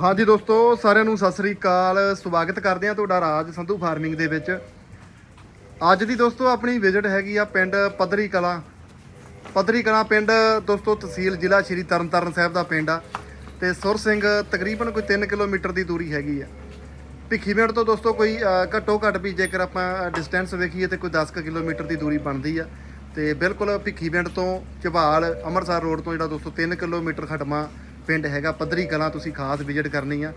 ਹਾਂਜੀ ਦੋਸਤੋ, ਸਾਰਿਆਂ ਨੂੰ ਸਤਿ ਸ੍ਰੀ ਅਕਾਲ। ਸਵਾਗਤ ਕਰਦੇ ਹਾਂ ਤੁਹਾਡਾ ਰਾਜ ਸੰਧੂ ਫਾਰਮਿੰਗ ਦੇ ਵਿੱਚ। ਅੱਜ ਦੀ ਦੋਸਤੋ, ਆਪਣੀ ਵਿਜ਼ਿਟ ਹੈਗੀ ਆ ਪਿੰਡ ਪੱਧਰੀ ਕਲਾਂ। ਪੱਧਰੀ ਕਲਾਂ ਪਿੰਡ ਦੋਸਤੋ, ਤਹਿਸੀਲ ਜ਼ਿਲ੍ਹਾ ਸ਼੍ਰੀ ਤਰਨਤਾਰਨ ਸਾਹਿਬ ਦਾ ਪਿੰਡ ਆ। ਤੇ ਸੁਰ ਸਿੰਘ ਤਕਰੀਬਨ ਕੋਈ 3 ਕਿਲੋਮੀਟਰ ਦੀ ਦੂਰੀ ਹੈਗੀ ਆ। ਭਿੱਖੀਵਿੰਡ ਤੋਂ ਦੋਸਤੋ, ਕੋਈ ਘੱਟੋ ਘੱਟ ਵੀ ਜੇਕਰ ਆਪਾਂ ਡਿਸਟੈਂਸ ਵੇਖੀਏ ਤੇ ਕੋਈ 10 ਕੁ ਕਿਲੋਮੀਟਰ ਦੀ ਦੂਰੀ ਬਣਦੀ ਆ। ਤੇ ਬਿਲਕੁਲ ਭਿੱਖੀਵਿੰਡ ਤੋਂ ਝਬਾਲ ਅੰਮ੍ਰਿਤਸਰ ਰੋਡ ਤੋਂ ਜਿਹੜਾ ਦੋਸਤੋ 3 ਕਿਲੋਮੀਟਰ ਖਟਮਾ ਪਿੰਡ ਹੈਗਾ, ਪੱਧਰੀ ਕਲਾਂ ਤੁਸੀਂ ਖਾਸ ਵਿਜ਼ਿਟ ਕਰਨੀ ਆ।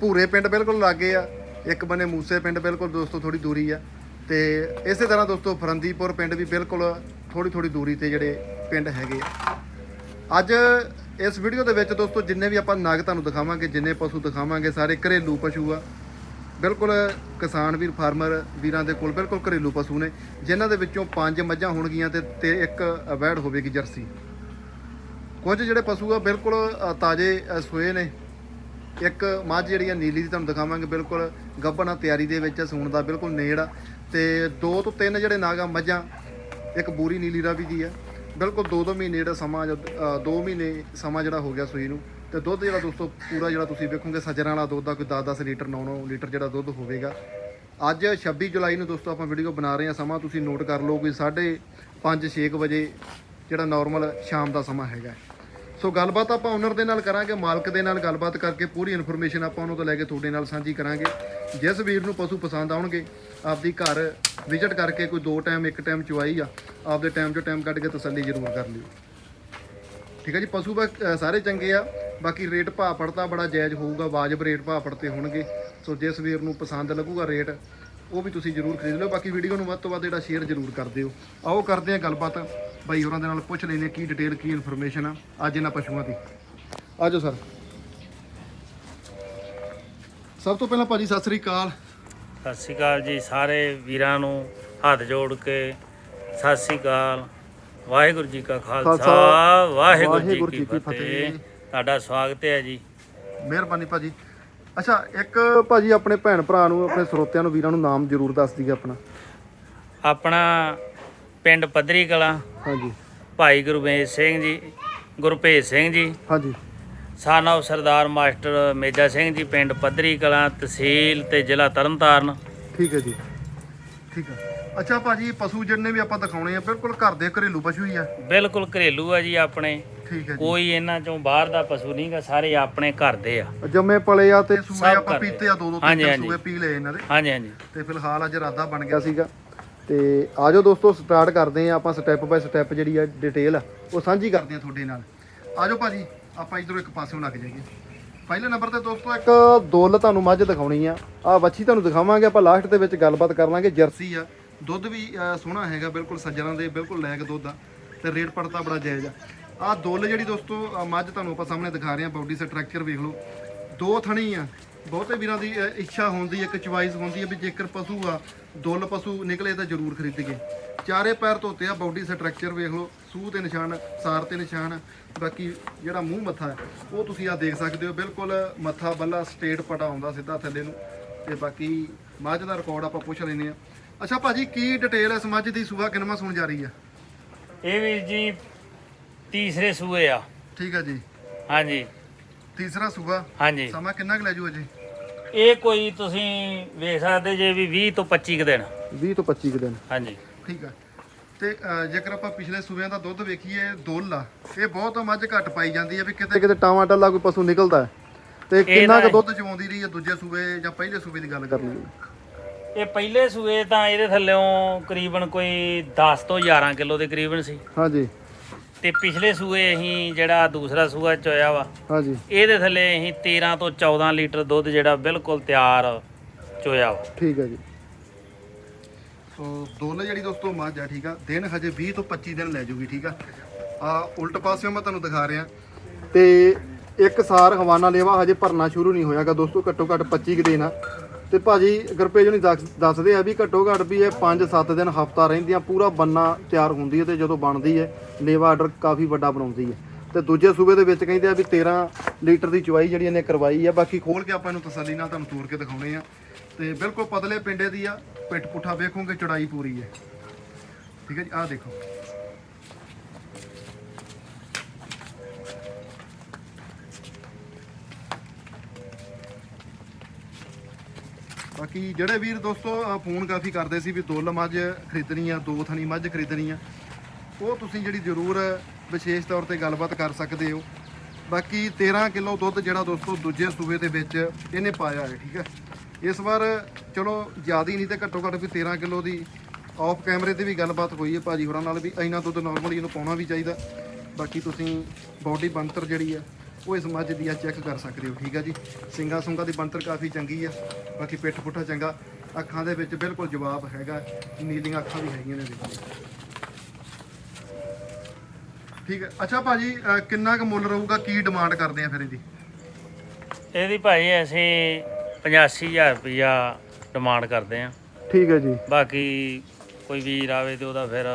ਭੂਰੇ ਪਿੰਡ ਬਿਲਕੁਲ ਲਾਗੇ ਆ, ਇੱਕ ਬੰਨੇ ਮੂਸੇ ਪਿੰਡ ਬਿਲਕੁਲ ਦੋਸਤੋ ਥੋੜੀ ਦੂਰੀ ਆ। ਤੇ ਇਸੇ ਤਰ੍ਹਾਂ ਦੋਸਤੋ ਫਰੰਦੀਪੁਰ ਪਿੰਡ ਵੀ ਬਿਲਕੁਲ ਥੋੜੀ ਥੋੜੀ ਦੂਰੀ ਤੇ ਜਿਹੜੇ ਪਿੰਡ ਹੈਗੇ ਆ। ਅੱਜ ਇਸ ਵੀਡੀਓ ਦੇ ਵਿੱਚ ਦੋਸਤੋ ਜਿੰਨੇ ਵੀ ਆਪਾਂ ਨਗ ਤੁਹਾਨੂੰ ਦਿਖਾਵਾਂਗੇ, ਜਿੰਨੇ ਪਸ਼ੂ ਦਿਖਾਵਾਂਗੇ, ਸਾਰੇ ਘਰੇਲੂ ਪਸ਼ੂ ਆ। ਬਿਲਕੁਲ ਕਿਸਾਨ ਵੀਰ, ਫਾਰਮਰ ਵੀਰਾਂ ਦੇ ਕੋਲ ਬਿਲਕੁਲ ਘਰੇਲੂ ਪਸ਼ੂ ਨੇ, ਜਿਨ੍ਹਾਂ ਦੇ ਵਿੱਚੋਂ ਪੰਜ ਮੱਝਾਂ ਹੋਣਗੀਆਂ ਤੇ ਇੱਕ ਵੈੜ ਹੋਵੇਗੀ ਜਰਸੀ। ਕੁਝ ਜਿਹੜੇ ਪਸ਼ੂ ਆ ਬਿਲਕੁਲ ਅ, ਤਾਜ਼ੇ ਅ, ਸੂਏ ਨੇ। ਇੱਕ ਮੱਝ ਜਿਹੜੀ ਆ ਨੀਲੀ ਦੀ ਤੁਹਾਨੂੰ ਦਿਖਾਵਾਂਗੇ ਬਿਲਕੁਲ ਗੱਭਣਾ ਤਿਆਰੀ ਦੇ ਵਿੱਚ ਆ, ਸੂਣ ਦਾ ਬਿਲਕੁਲ ਨੇੜ ਆ। ਤੇ ਦੋ ਤੋਂ ਤਿੰਨ ਜਿਹੜੇ ਨਾਗਾ ਮੱਝਾਂ ਇੱਕ ਬੂਰੀ ਨੀਲੀ ਰਾਵੀ ਦੀ ਆ। ਬਿਲਕੁਲ ਦੋ ਦੋ ਮਹੀਨੇ ਜਿਹੜਾ ਸਮਾਂ ਜਦ ਅ, ਦੋ ਮਹੀਨੇ ਸਮਾਂ ਜਿਹੜਾ ਹੋ ਗਿਆ ਸੂਈ ਨੂੰ। ਤੇ ਦੁੱਧ ਜਿਹੜਾ ਦੋਸਤੋ ਪੂਰਾ ਜਿਹੜਾ ਤੁਸੀਂ ਵੇਖੋਗੇ ਸੱਜਰਾਂ ਵਾਲਾ ਦੁੱਧ ਦਾ ਕੋਈ 10-10 ਲੀਟਰ 9-9 ਲੀਟਰ ਜਿਹੜਾ ਦੁੱਧ ਹੋਵੇਗਾ। ਅੱਜ 26 ਜੁਲਾਈ ਨੂੰ ਦੋਸਤੋ ਆਪਾਂ ਵੀਡੀਓ ਬਣਾ ਰਹੇ ਹਾਂ ਸਮਾਂ। ਤੁਸੀਂ ਨੋਟ ਕਰ ਲਓ ਕੋਈ 5:30 6 ਵਜੇ ਜਿਹੜਾ ਨਾਰਮਲ ਸ਼ਾਮ ਦਾ ਸਮਾਂ ਹੈਗਾ। ਸੋ ਗੱਲਬਾਤ ਆਪਾਂ ਓਨਰ ਦੇ ਨਾਲ ਕਰਾਂਗੇ, ਮਾਲਕ ਦੇ ਨਾਲ ਗੱਲਬਾਤ ਕਰਕੇ ਪੂਰੀ ਇਨਫੋਰਮੇਸ਼ਨ ਆਪਾਂ ਉਹਨਾਂ ਤੋਂ ਲੈ ਕੇ ਤੁਹਾਡੇ ਨਾਲ ਸਾਂਝੀ ਕਰਾਂਗੇ। ਜਿਸ ਵੀਰ ਨੂੰ ਪਸ਼ੂ ਪਸੰਦ ਆਉਣਗੇ, ਆਪਦੀ ਘਰ ਵਿਜ਼ਿਟ ਕਰਕੇ ਕੋਈ ਦੋ ਟਾਈਮ ਇੱਕ ਟਾਈਮ ਚੁਆਈ ਆ, ਆਪਦੇ ਟਾਈਮ 'ਚੋਂ ਟਾਈਮ ਕੱਢ ਕੇ ਤਸੱਲੀ ਜ਼ਰੂਰ ਕਰ ਲਿਓ। ਠੀਕ ਹੈ ਜੀ, ਪਸ਼ੂ ਬਾ- ਸਾਰੇ ਚੰਗੇ ਆ, ਬਾਕੀ ਰੇਟ ਭਾਅ ਪੜਤਾ ਬੜਾ ਜਾਇਜ਼ ਹੋਊਗਾ, ਵਾਜਬ ਰੇਟ ਭਾਅ ਪੜਤੇ ਹੋਣਗੇ। ਸੋ ਜਿਸ ਵੀਰ ਨੂੰ ਪਸੰਦ ਲੱਗੂਗਾ ਰੇਟ ਉਹ ਵੀ ਤੁਸੀਂ ਜ਼ਰੂਰ ਖਰੀਦ ਲਿਓ। ਬਾਕੀ ਵੀਡੀਓ ਨੂੰ ਵੱਧ ਤੋਂ ਵੱਧ ਜਿਹੜਾ ਸ਼ੇਅਰ ਜ਼ਰੂਰ ਕਰ ਦਿਓ। ਆਓ ਕਰਦੇ ਆ ਗੱਲਬਾਤ। ਬਾਈ ਹੋਰਾਂ ਦੇ ਨਾਲ ਪੁੱਛ ਲੈਨੇ ਕੀ ਡਿਟੇਲ ਕੀ ਇਨਫੋਰਮੇਸ਼ਨ ਆ। ਅੱਜ ਇਹਨਾਂ ਪਸ਼ੂਆਂ ਦੀ। ਆਜੋ ਸਰ ਸਭ ਤੋਂ ਪਹਿਲਾਂ ਭਾਜੀ ਸਤਿ ਸ੍ਰੀ ਅਕਾਲ। ਸਤਿ ਸ਼੍ਰੀ ਅਕਾਲ ਜੀ ਸਾਰੇ ਵੀਰਾਂ ਨੂੰ ਹੱਥ ਜੋੜ ਕੇ ਸਤਿ ਸ਼੍ਰੀ ਅਕਾਲ। ਵਾਹਿਗੁਰੂ ਜੀ ਕਾ ਖਾਲਸਾ ਵਾਹਿਗੁਰੂ ਜੀ ਕੀ ਫਤਿਹ। ਤੁਹਾਡਾ ਸਵਾਗਤ ਹੈ ਜੀ। ਮਿਹਰਬਾਨੀ ਭਾਜੀ। ਅੱਛਾ ਇੱਕ ਭਾਜੀ ਆਪਣੇ ਭੈਣ ਭਰਾ ਨੂੰ ਆਪਣੇ ਸਰੋਤਿਆਂ ਨੂੰ ਵੀਰਾਂ ਨੂੰ ਨਾਮ ਜ਼ਰੂਰ ਦੱਸ ਦਈਏ ਆਪਣਾ। ਆਪਣਾ ਪਿੰਡ ਪੱਧਰੀ ਕਲਾਂ ਹਾਂਜੀ। ਭਾਈ ਗੁਰਵੇਜ ਸਿੰਘ ਜੀ ਗੁਰਭੇਜ ਸਿੰਘ ਜੀ ਹਾਂਜੀ। ਸਾਨਵ ਸਰਦਾਰ ਮਾਸਟਰ ਮੇਜਾ ਸਿੰਘ ਜੀ ਪਿੰਡ ਪੱਧਰੀ ਕਲਾਂ ਤਹਿਸੀਲ ਤੇ ਜ਼ਿਲ੍ਹਾ ਤਰਨਤਾਰਨ। ਠੀਕ ਹੈ ਜੀ। ਠੀਕ ਹੈ। ਅੱਛਾ ਭਾਜੀ ਪਸ਼ੂ ਜਿੰਨੇ ਵੀ ਆਪਾਂ ਦਿਖਾਉਣੇ ਆ ਬਿਲਕੁਲ ਘਰ ਦੇ ਘਰੇਲੂ ਪਸ਼ੂ ਹੀ ਆ। ਬਿਲਕੁਲ ਘਰੇਲੂ ਆ ਜੀ ਆਪਣੇ। ਠੀਕ ਹੈ ਜੀ। ਕੋਈ ਇਹਨਾਂ ਚੋਂ ਬਾਹਰ ਦਾ ਪਸ਼ੂ ਨਹੀਂਗਾ ਸਾਰੇ ਆਪਣੇ ਘਰ ਦੇ ਆ। ਜੰਮੇ ਪਲੇ ਆ ਤੇ ਸੂਏ ਸਭ ਆਪਾਂ ਘਰ ਦੇ। ਪੀਤੇ ਆ ਦੋ ਦੋ ਹਾਂਜੀ, ਤਿੰਨ ਹਾਂਜੀ। ਸੂਏ ਪੀ ਲਏ ਇਹਨਾਂ ਦੇ। ਹਾਂਜੀ ਹਾਂਜੀ। ਤੇ ਫਿਲਹਾਲ ਅੱਜ ਇਰਾਦਾ ਬਣ ਗਿਆ ਸੀਗਾ। ਤੇ ਆਜੋ ਦੋਸਤੋ ਸਟਾਰਟ ਕਰਦੇ ਆ ਆਪਾਂ ਸਟੈਪ ਬਾਈ ਸਟੈਪ ਜਿਹੜੀ ਆ ਡਿਟੇਲ ਆ ਉਹ ਸਾਂਝੀ ਕਰਦੇ ਆ ਤੁਹਾਡੇ ਨਾਲ। ਆਜੋ ਭਾਜੀ, ਆਪਾਂ ਇਧਰੋਂ ਇੱਕ ਪਾਸਿਓਂ ਲੱਗ ਜਾਈਏ। ਪਹਿਲੇ ਨੰਬਰ ਤੇ ਦੋਸਤੋ, ਇੱਕ ਦੁੱਲ ਤੁਹਾਨੂੰ ਮੱਝ ਦਿਖਾਉਣੀ ਆ। ਆ ਵੱਛੀ ਤੁਹਾਨੂੰ ਦਿਖਾਵਾਂਗੇ, ਆਪਾਂ ਲਾਸਟ ਦੇ ਵਿੱਚ ਗੱਲਬਾਤ ਕਰ ਲਾਂਗੇ, ਜਰਸੀ ਆ। ਦੁੱਧ ਵੀ ਸੋਹਣਾ ਹੈਗਾ, ਬਿਲਕੁਲ ਸੱਜਰਾਂ ਦੇ, ਬਿਲਕੁਲ ਲੈਕ ਦੁੱਧ ਆ। ਤੇ ਰੇਟ ਪੜਤਾ ਬੜਾ ਜਾਇਜ਼ ਆ। ਆ ਦੁੱਲ ਜਿਹੜੀ ਦੋਸਤੋ ਮੱਝ ਤੁਹਾਨੂੰ ਆਪਾਂ ਸਾਹਮਣੇ ਦਿਖਾ ਰਹੇ ਆ ਬਾਡੀ ਸਟਰਕਚਰ ਵੇਖ ਲਓ। ਦੋ ਥਣੀ ਆ। ਬਹੁਤੇ ਵੀਰਾਂ ਦੀ ਅ, ਇੱਛਾ ਹੁੰਦੀ ਹੈ ਇੱਕ ਚੁਆਇਸ ਹੁੰਦੀ ਹੈ ਵੀ ਜੇਕਰ ਪਸ਼ੂ ਆ ਦੁੱਲ ਪਸ਼ੂ ਨਿਕਲੇ ਤਾਂ ਜ਼ਰੂਰ ਖਰੀਦੀਏ। ਚਾਰੇ ਪੈਰ ਧੋਤੇ ਆ ਬਾਡੀ ਸਟਰਕਚਰ ਵੇਖ ਲਓ ਸੂਹ ਤੇ ਨਿਸ਼ਾਨ ਸਾਰ ਤੇ ਨਿਸ਼ਾਨ ਬਾਕੀ ਜਿਹੜਾ ਮੂੰਹ ਮੱਥਾ ਹੈ ਉਹ ਤੁਸੀਂ ਆ ਦੇਖ ਸਕਦੇ ਹੋ ਬਿਲਕੁਲ ਮੱਥਾ ਬੱਲਾ ਸਟੇਟ ਪਟਾ ਆਉਂਦਾ ਸਿੱਧਾ ਥੱਲੇ ਨੂੰ ਤੇ ਬਾਕੀ ਮੱਝ ਦਾ ਰਿਕਾਰਡ ਆਪਾਂ ਪੁੱਛ ਲੈਨੇ ਆ ਅੱਛਾ ਭਾਜੀ ਕੀ ਡਿਟੇਲ ਹੈ ਇਸ ਮੱਝ ਦੀ ਸੂਆ ਕਿੰਨਵਾਂ ਸੁਣ ਜਾ ਰਹੀ ਆ? ਇਹ ਵੀਰ ਜੀ ਤੀਸਰੇ ਸੂਏ ਆ। ਠੀਕ ਹੈ ਜੀ। ਹਾਂਜੀ। ਤੀਸਰਾ ਸੂਆ ਹਾਂਜੀ। ਸਮਾਂ ਕਿੰਨਾ ਕੁ ਲੈ ਜੂ? ਅਜੇ ਇਹ ਕੋਈ ਤੁਸੀਂ ਵੇਖ ਸਕਦੇ ਜੇ ਵੀ 20 ਤੋਂ 25 ਕੁ ਦਿਨ। 20 ਤੋਂ 25 ਕੁ ਦਿਨ। ਹਾਂਜੀ। ਠੀਕ ਹੈ ਤੇ ਅ, ਜੇਕਰ ਆਪਾਂ ਪਿਛਲੇ ਸੂਬਿਆਂ ਦਾ ਦੁੱਧ ਵੇਖੀਏ ਦੁੱਲ ਆ ਇਹ ਬਹੁਤ ਮੱਝ ਘੱਟ ਪਾਈ ਜਾਂਦੀ ਹੈ ਵੀ ਕਿਤੇ ਕਿਤੇ ਟਾਵਾਂ ਟੱਲਾ ਕੋਈ ਪਸ਼ੂ ਨਿਕਲਦਾ ਹੈ। ਤੇ ਕਿੰਨਾ ਕੁ ਦੁੱਧ ਚਵਾਉਂਦੀ ਰਹੀ ਹੈ ਦੂਜੇ ਸੂਬੇ ਜਾਂ ਪਹਿਲੇ ਸੂਬੇ ਦੀ ਗੱਲ ਕਰ ਲਈਏ ਇਹ ਪਹਿਲੇ ਸੂਏ ਤਾਂ ਇਹਦੇ ਥੱਲੇੋਂ ਕਰੀਬਨ ਕੋਈ 10 ਤੋਂ 11 ਕਿਲੋ ਦੇ ਕਰੀਬਨ ਸੀ। ਹਾਂਜੀ। ਤੇ ਪਿਛਲੇ ਸੂਏ ਅਸੀਂ ਜਿਹੜਾ ਦੂਸਰਾ ਸੂਆ ਚੋਇਆ ਵਾ ਹਾਂਜੀ। ਇਹਦੇ ਥੱਲੇ ਅਸੀਂ 13 ਤੋਂ 14 ਲੀਟਰ ਦੁੱਧ ਜਿਹੜਾ ਬਿਲਕੁਲ ਤਿਆਰ ਚੋਇਆ ਵਾ। ਠੀਕ ਹੈ ਜੀ। ਸੋ ਦੋਲੇ ਜਿਹੜੀ ਦੋਸਤੋ ਮੱਝ ਆ ਠੀਕ ਆ ਦਿਨ ਹਜੇ 20 ਤੋਂ 25 ਦਿਨ ਲੈ ਜੂਗੀ ਠੀਕ ਆ। ਆ ਉਲਟ ਪਾਸਿਓਂ ਮੈਂ ਤੁਹਾਨੂੰ ਦਿਖਾ ਰਿਹਾ। ਤੇ ਇੱਕ ਸਾਰ ਹਵਾਨਾ ਲੇਵਾ ਹਜੇ ਭਰਨਾ ਸ਼ੁਰੂ ਨਹੀਂ ਹੋਇਆਗਾ ਦੋਸਤੋ ਘੱਟੋ ਘੱਟ 25 ਕੁ ਦਿਨ ਆ। ਤੇ ਭਾਜੀ ਗੁਰਪੇਜ ਨਹੀਂ ਦੱਸਦੇ ਆ ਵੀ ਘੱਟੋ ਘੱਟ ਵੀ ਇਹ 5-7 ਦਿਨ ਹਫਤਾ ਰਹਿੰਦੀਆਂ ਪੂਰਾ ਬੰਨਾ ਤਿਆਰ ਹੁੰਦੀ ਹੈ ਤੇ ਜਦੋਂ ਬਣਦੀ ਹੈ। ਲੇਵਾ ਆਰਡਰ ਕਾਫੀ ਵੱਡਾ ਬਣਾਉਂਦੀ ਹੈ। ਤੇ ਦੂਜੇ ਸੂਬੇ ਦੇ ਵਿੱਚ ਕਹਿੰਦੇ ਆ ਵੀ 13 ਲੀਟਰ ਦੀ ਚਵਾਈ ਜਿਹੜੀ ਇਹਨੇ ਕਰਵਾਈ ਆ, ਬਾਕੀ ਖੋਲ ਕੇ ਆਪਾਂ ਇਹਨੂੰ ਤਸੱਲੀ ਨਾਲ ਤੁਹਾਨੂੰ ਤੋੜ ਕੇ ਦਿਖਾਉਣੇ ਆ। ਤੇ ਬਿਲਕੁਲ ਪਤਲੇ ਪਿੰਡੇ ਦੀ ਆ, ਪਿੱਠ ਪੁੱਠਾ ਵੇਖੋਗੇ, ਚੜਾਈ ਪੂਰੀ ਹੈ। ਠੀਕ ਹੈ ਜੀ, ਆਹ ਦੇਖੋ। ਬਾਕੀ ਜਿਹੜੇ ਵੀਰ ਦੋਸਤੋ ਫੋਨ ਕਾਫੀ ਕਰਦੇ ਸੀ ਵੀ ਦੁੱਲ ਮੱਝ ਖਰੀਦਣੀ ਆ, ਦੋ ਥਣੀ ਮੱਝ ਖਰੀਦਣੀ ਆ। ਉਹ ਤੁਸੀਂ ਜਿਹੜੀ ਜ਼ਰੂਰ ਵਿਸ਼ੇਸ਼ ਤੌਰ ਤੇ ਗੱਲਬਾਤ ਕਰ ਸਕਦੇ ਹੋ। ਬਾਕੀ 13 ਕਿਲੋ ਦੁੱਧ ਜਿਹੜਾ ਦੋਸਤੋ ਦੂਜੇ ਸੂਬੇ ਦੇ ਵਿੱਚ ਇਹਨੇ ਪਾਇਆ ਹੈ, ਠੀਕ ਹੈ। ਇਸ ਵਾਰ ਚਲੋ ਜ਼ਿਆਦਾ ਹੀ ਨਹੀਂ ਤੇ ਘੱਟੋ ਘੱਟ ਵੀ 13 ਕਿਲੋ ਦੀ ਆਫ ਕੈਮਰੇ ਤੇ ਵੀ ਗੱਲਬਾਤ ਹੋਈ ਹੈ ਭਾਜੀ ਹੋਰਾਂ ਨਾਲ ਵੀ, ਇੰਨਾ ਦੁੱਧ ਨਾਰਮਲੀ ਇਹਨੂੰ ਪਾਉਣਾ ਵੀ ਚਾਹੀਦਾ। ਬਾਕੀ ਤੁਸੀਂ ਬਾਡੀ ਬੰਤਰ ਜਿਹੜੀ ਆ ਉਹ ਇਸ ਮੱਝ ਦੀ ਆ ਚੈੱਕ ਕਰ ਸਕਦੇ ਹੋ, ਠੀਕ ਹੈ ਜੀ। ਸਿੰਗਾ ਸੁੰਗਾ ਦੀ ਬੰਤਰ ਕਾਫੀ ਚੰਗੀ ਆ ਬਾਕੀ ਪਿੱਠ ਪੁੱਠਾ ਚੰਗਾ। ਅੱਖਾਂ ਦੇ ਵਿੱਚ ਬਿਲਕੁਲ ਜਵਾਬ ਹੈਗਾ, ਨੀਲੀਆਂ ਅੱਖਾਂ ਵੀ ਹੈਗੀਆਂ ਨੇ ਦੇਖੋ। ਠੀਕ ਹੈ। ਅੱਛਾ ਭਾਜੀ ਅਹ ਕਿੰਨਾ ਕੁ ਮੁੱਲ ਰਹੂਗਾ? ਕੀ ਡਿਮਾਂਡ ਕਰਦੇ ਆ ਫਿਰ ਇਹਦੀ? ਇਹਦੀ ਭਾਈ ਅਸੀਂ 85000 ਰੁਪਇਆ ਡਿਮਾਂਡ ਕਰਦੇ ਆ। ਠੀਕ ਹੈ ਜੀ। ਬਾਕੀ ਕੋਈ ਵੀਰ ਆਵੇ ਤੇ ਉਹਦਾ ਫਿਰ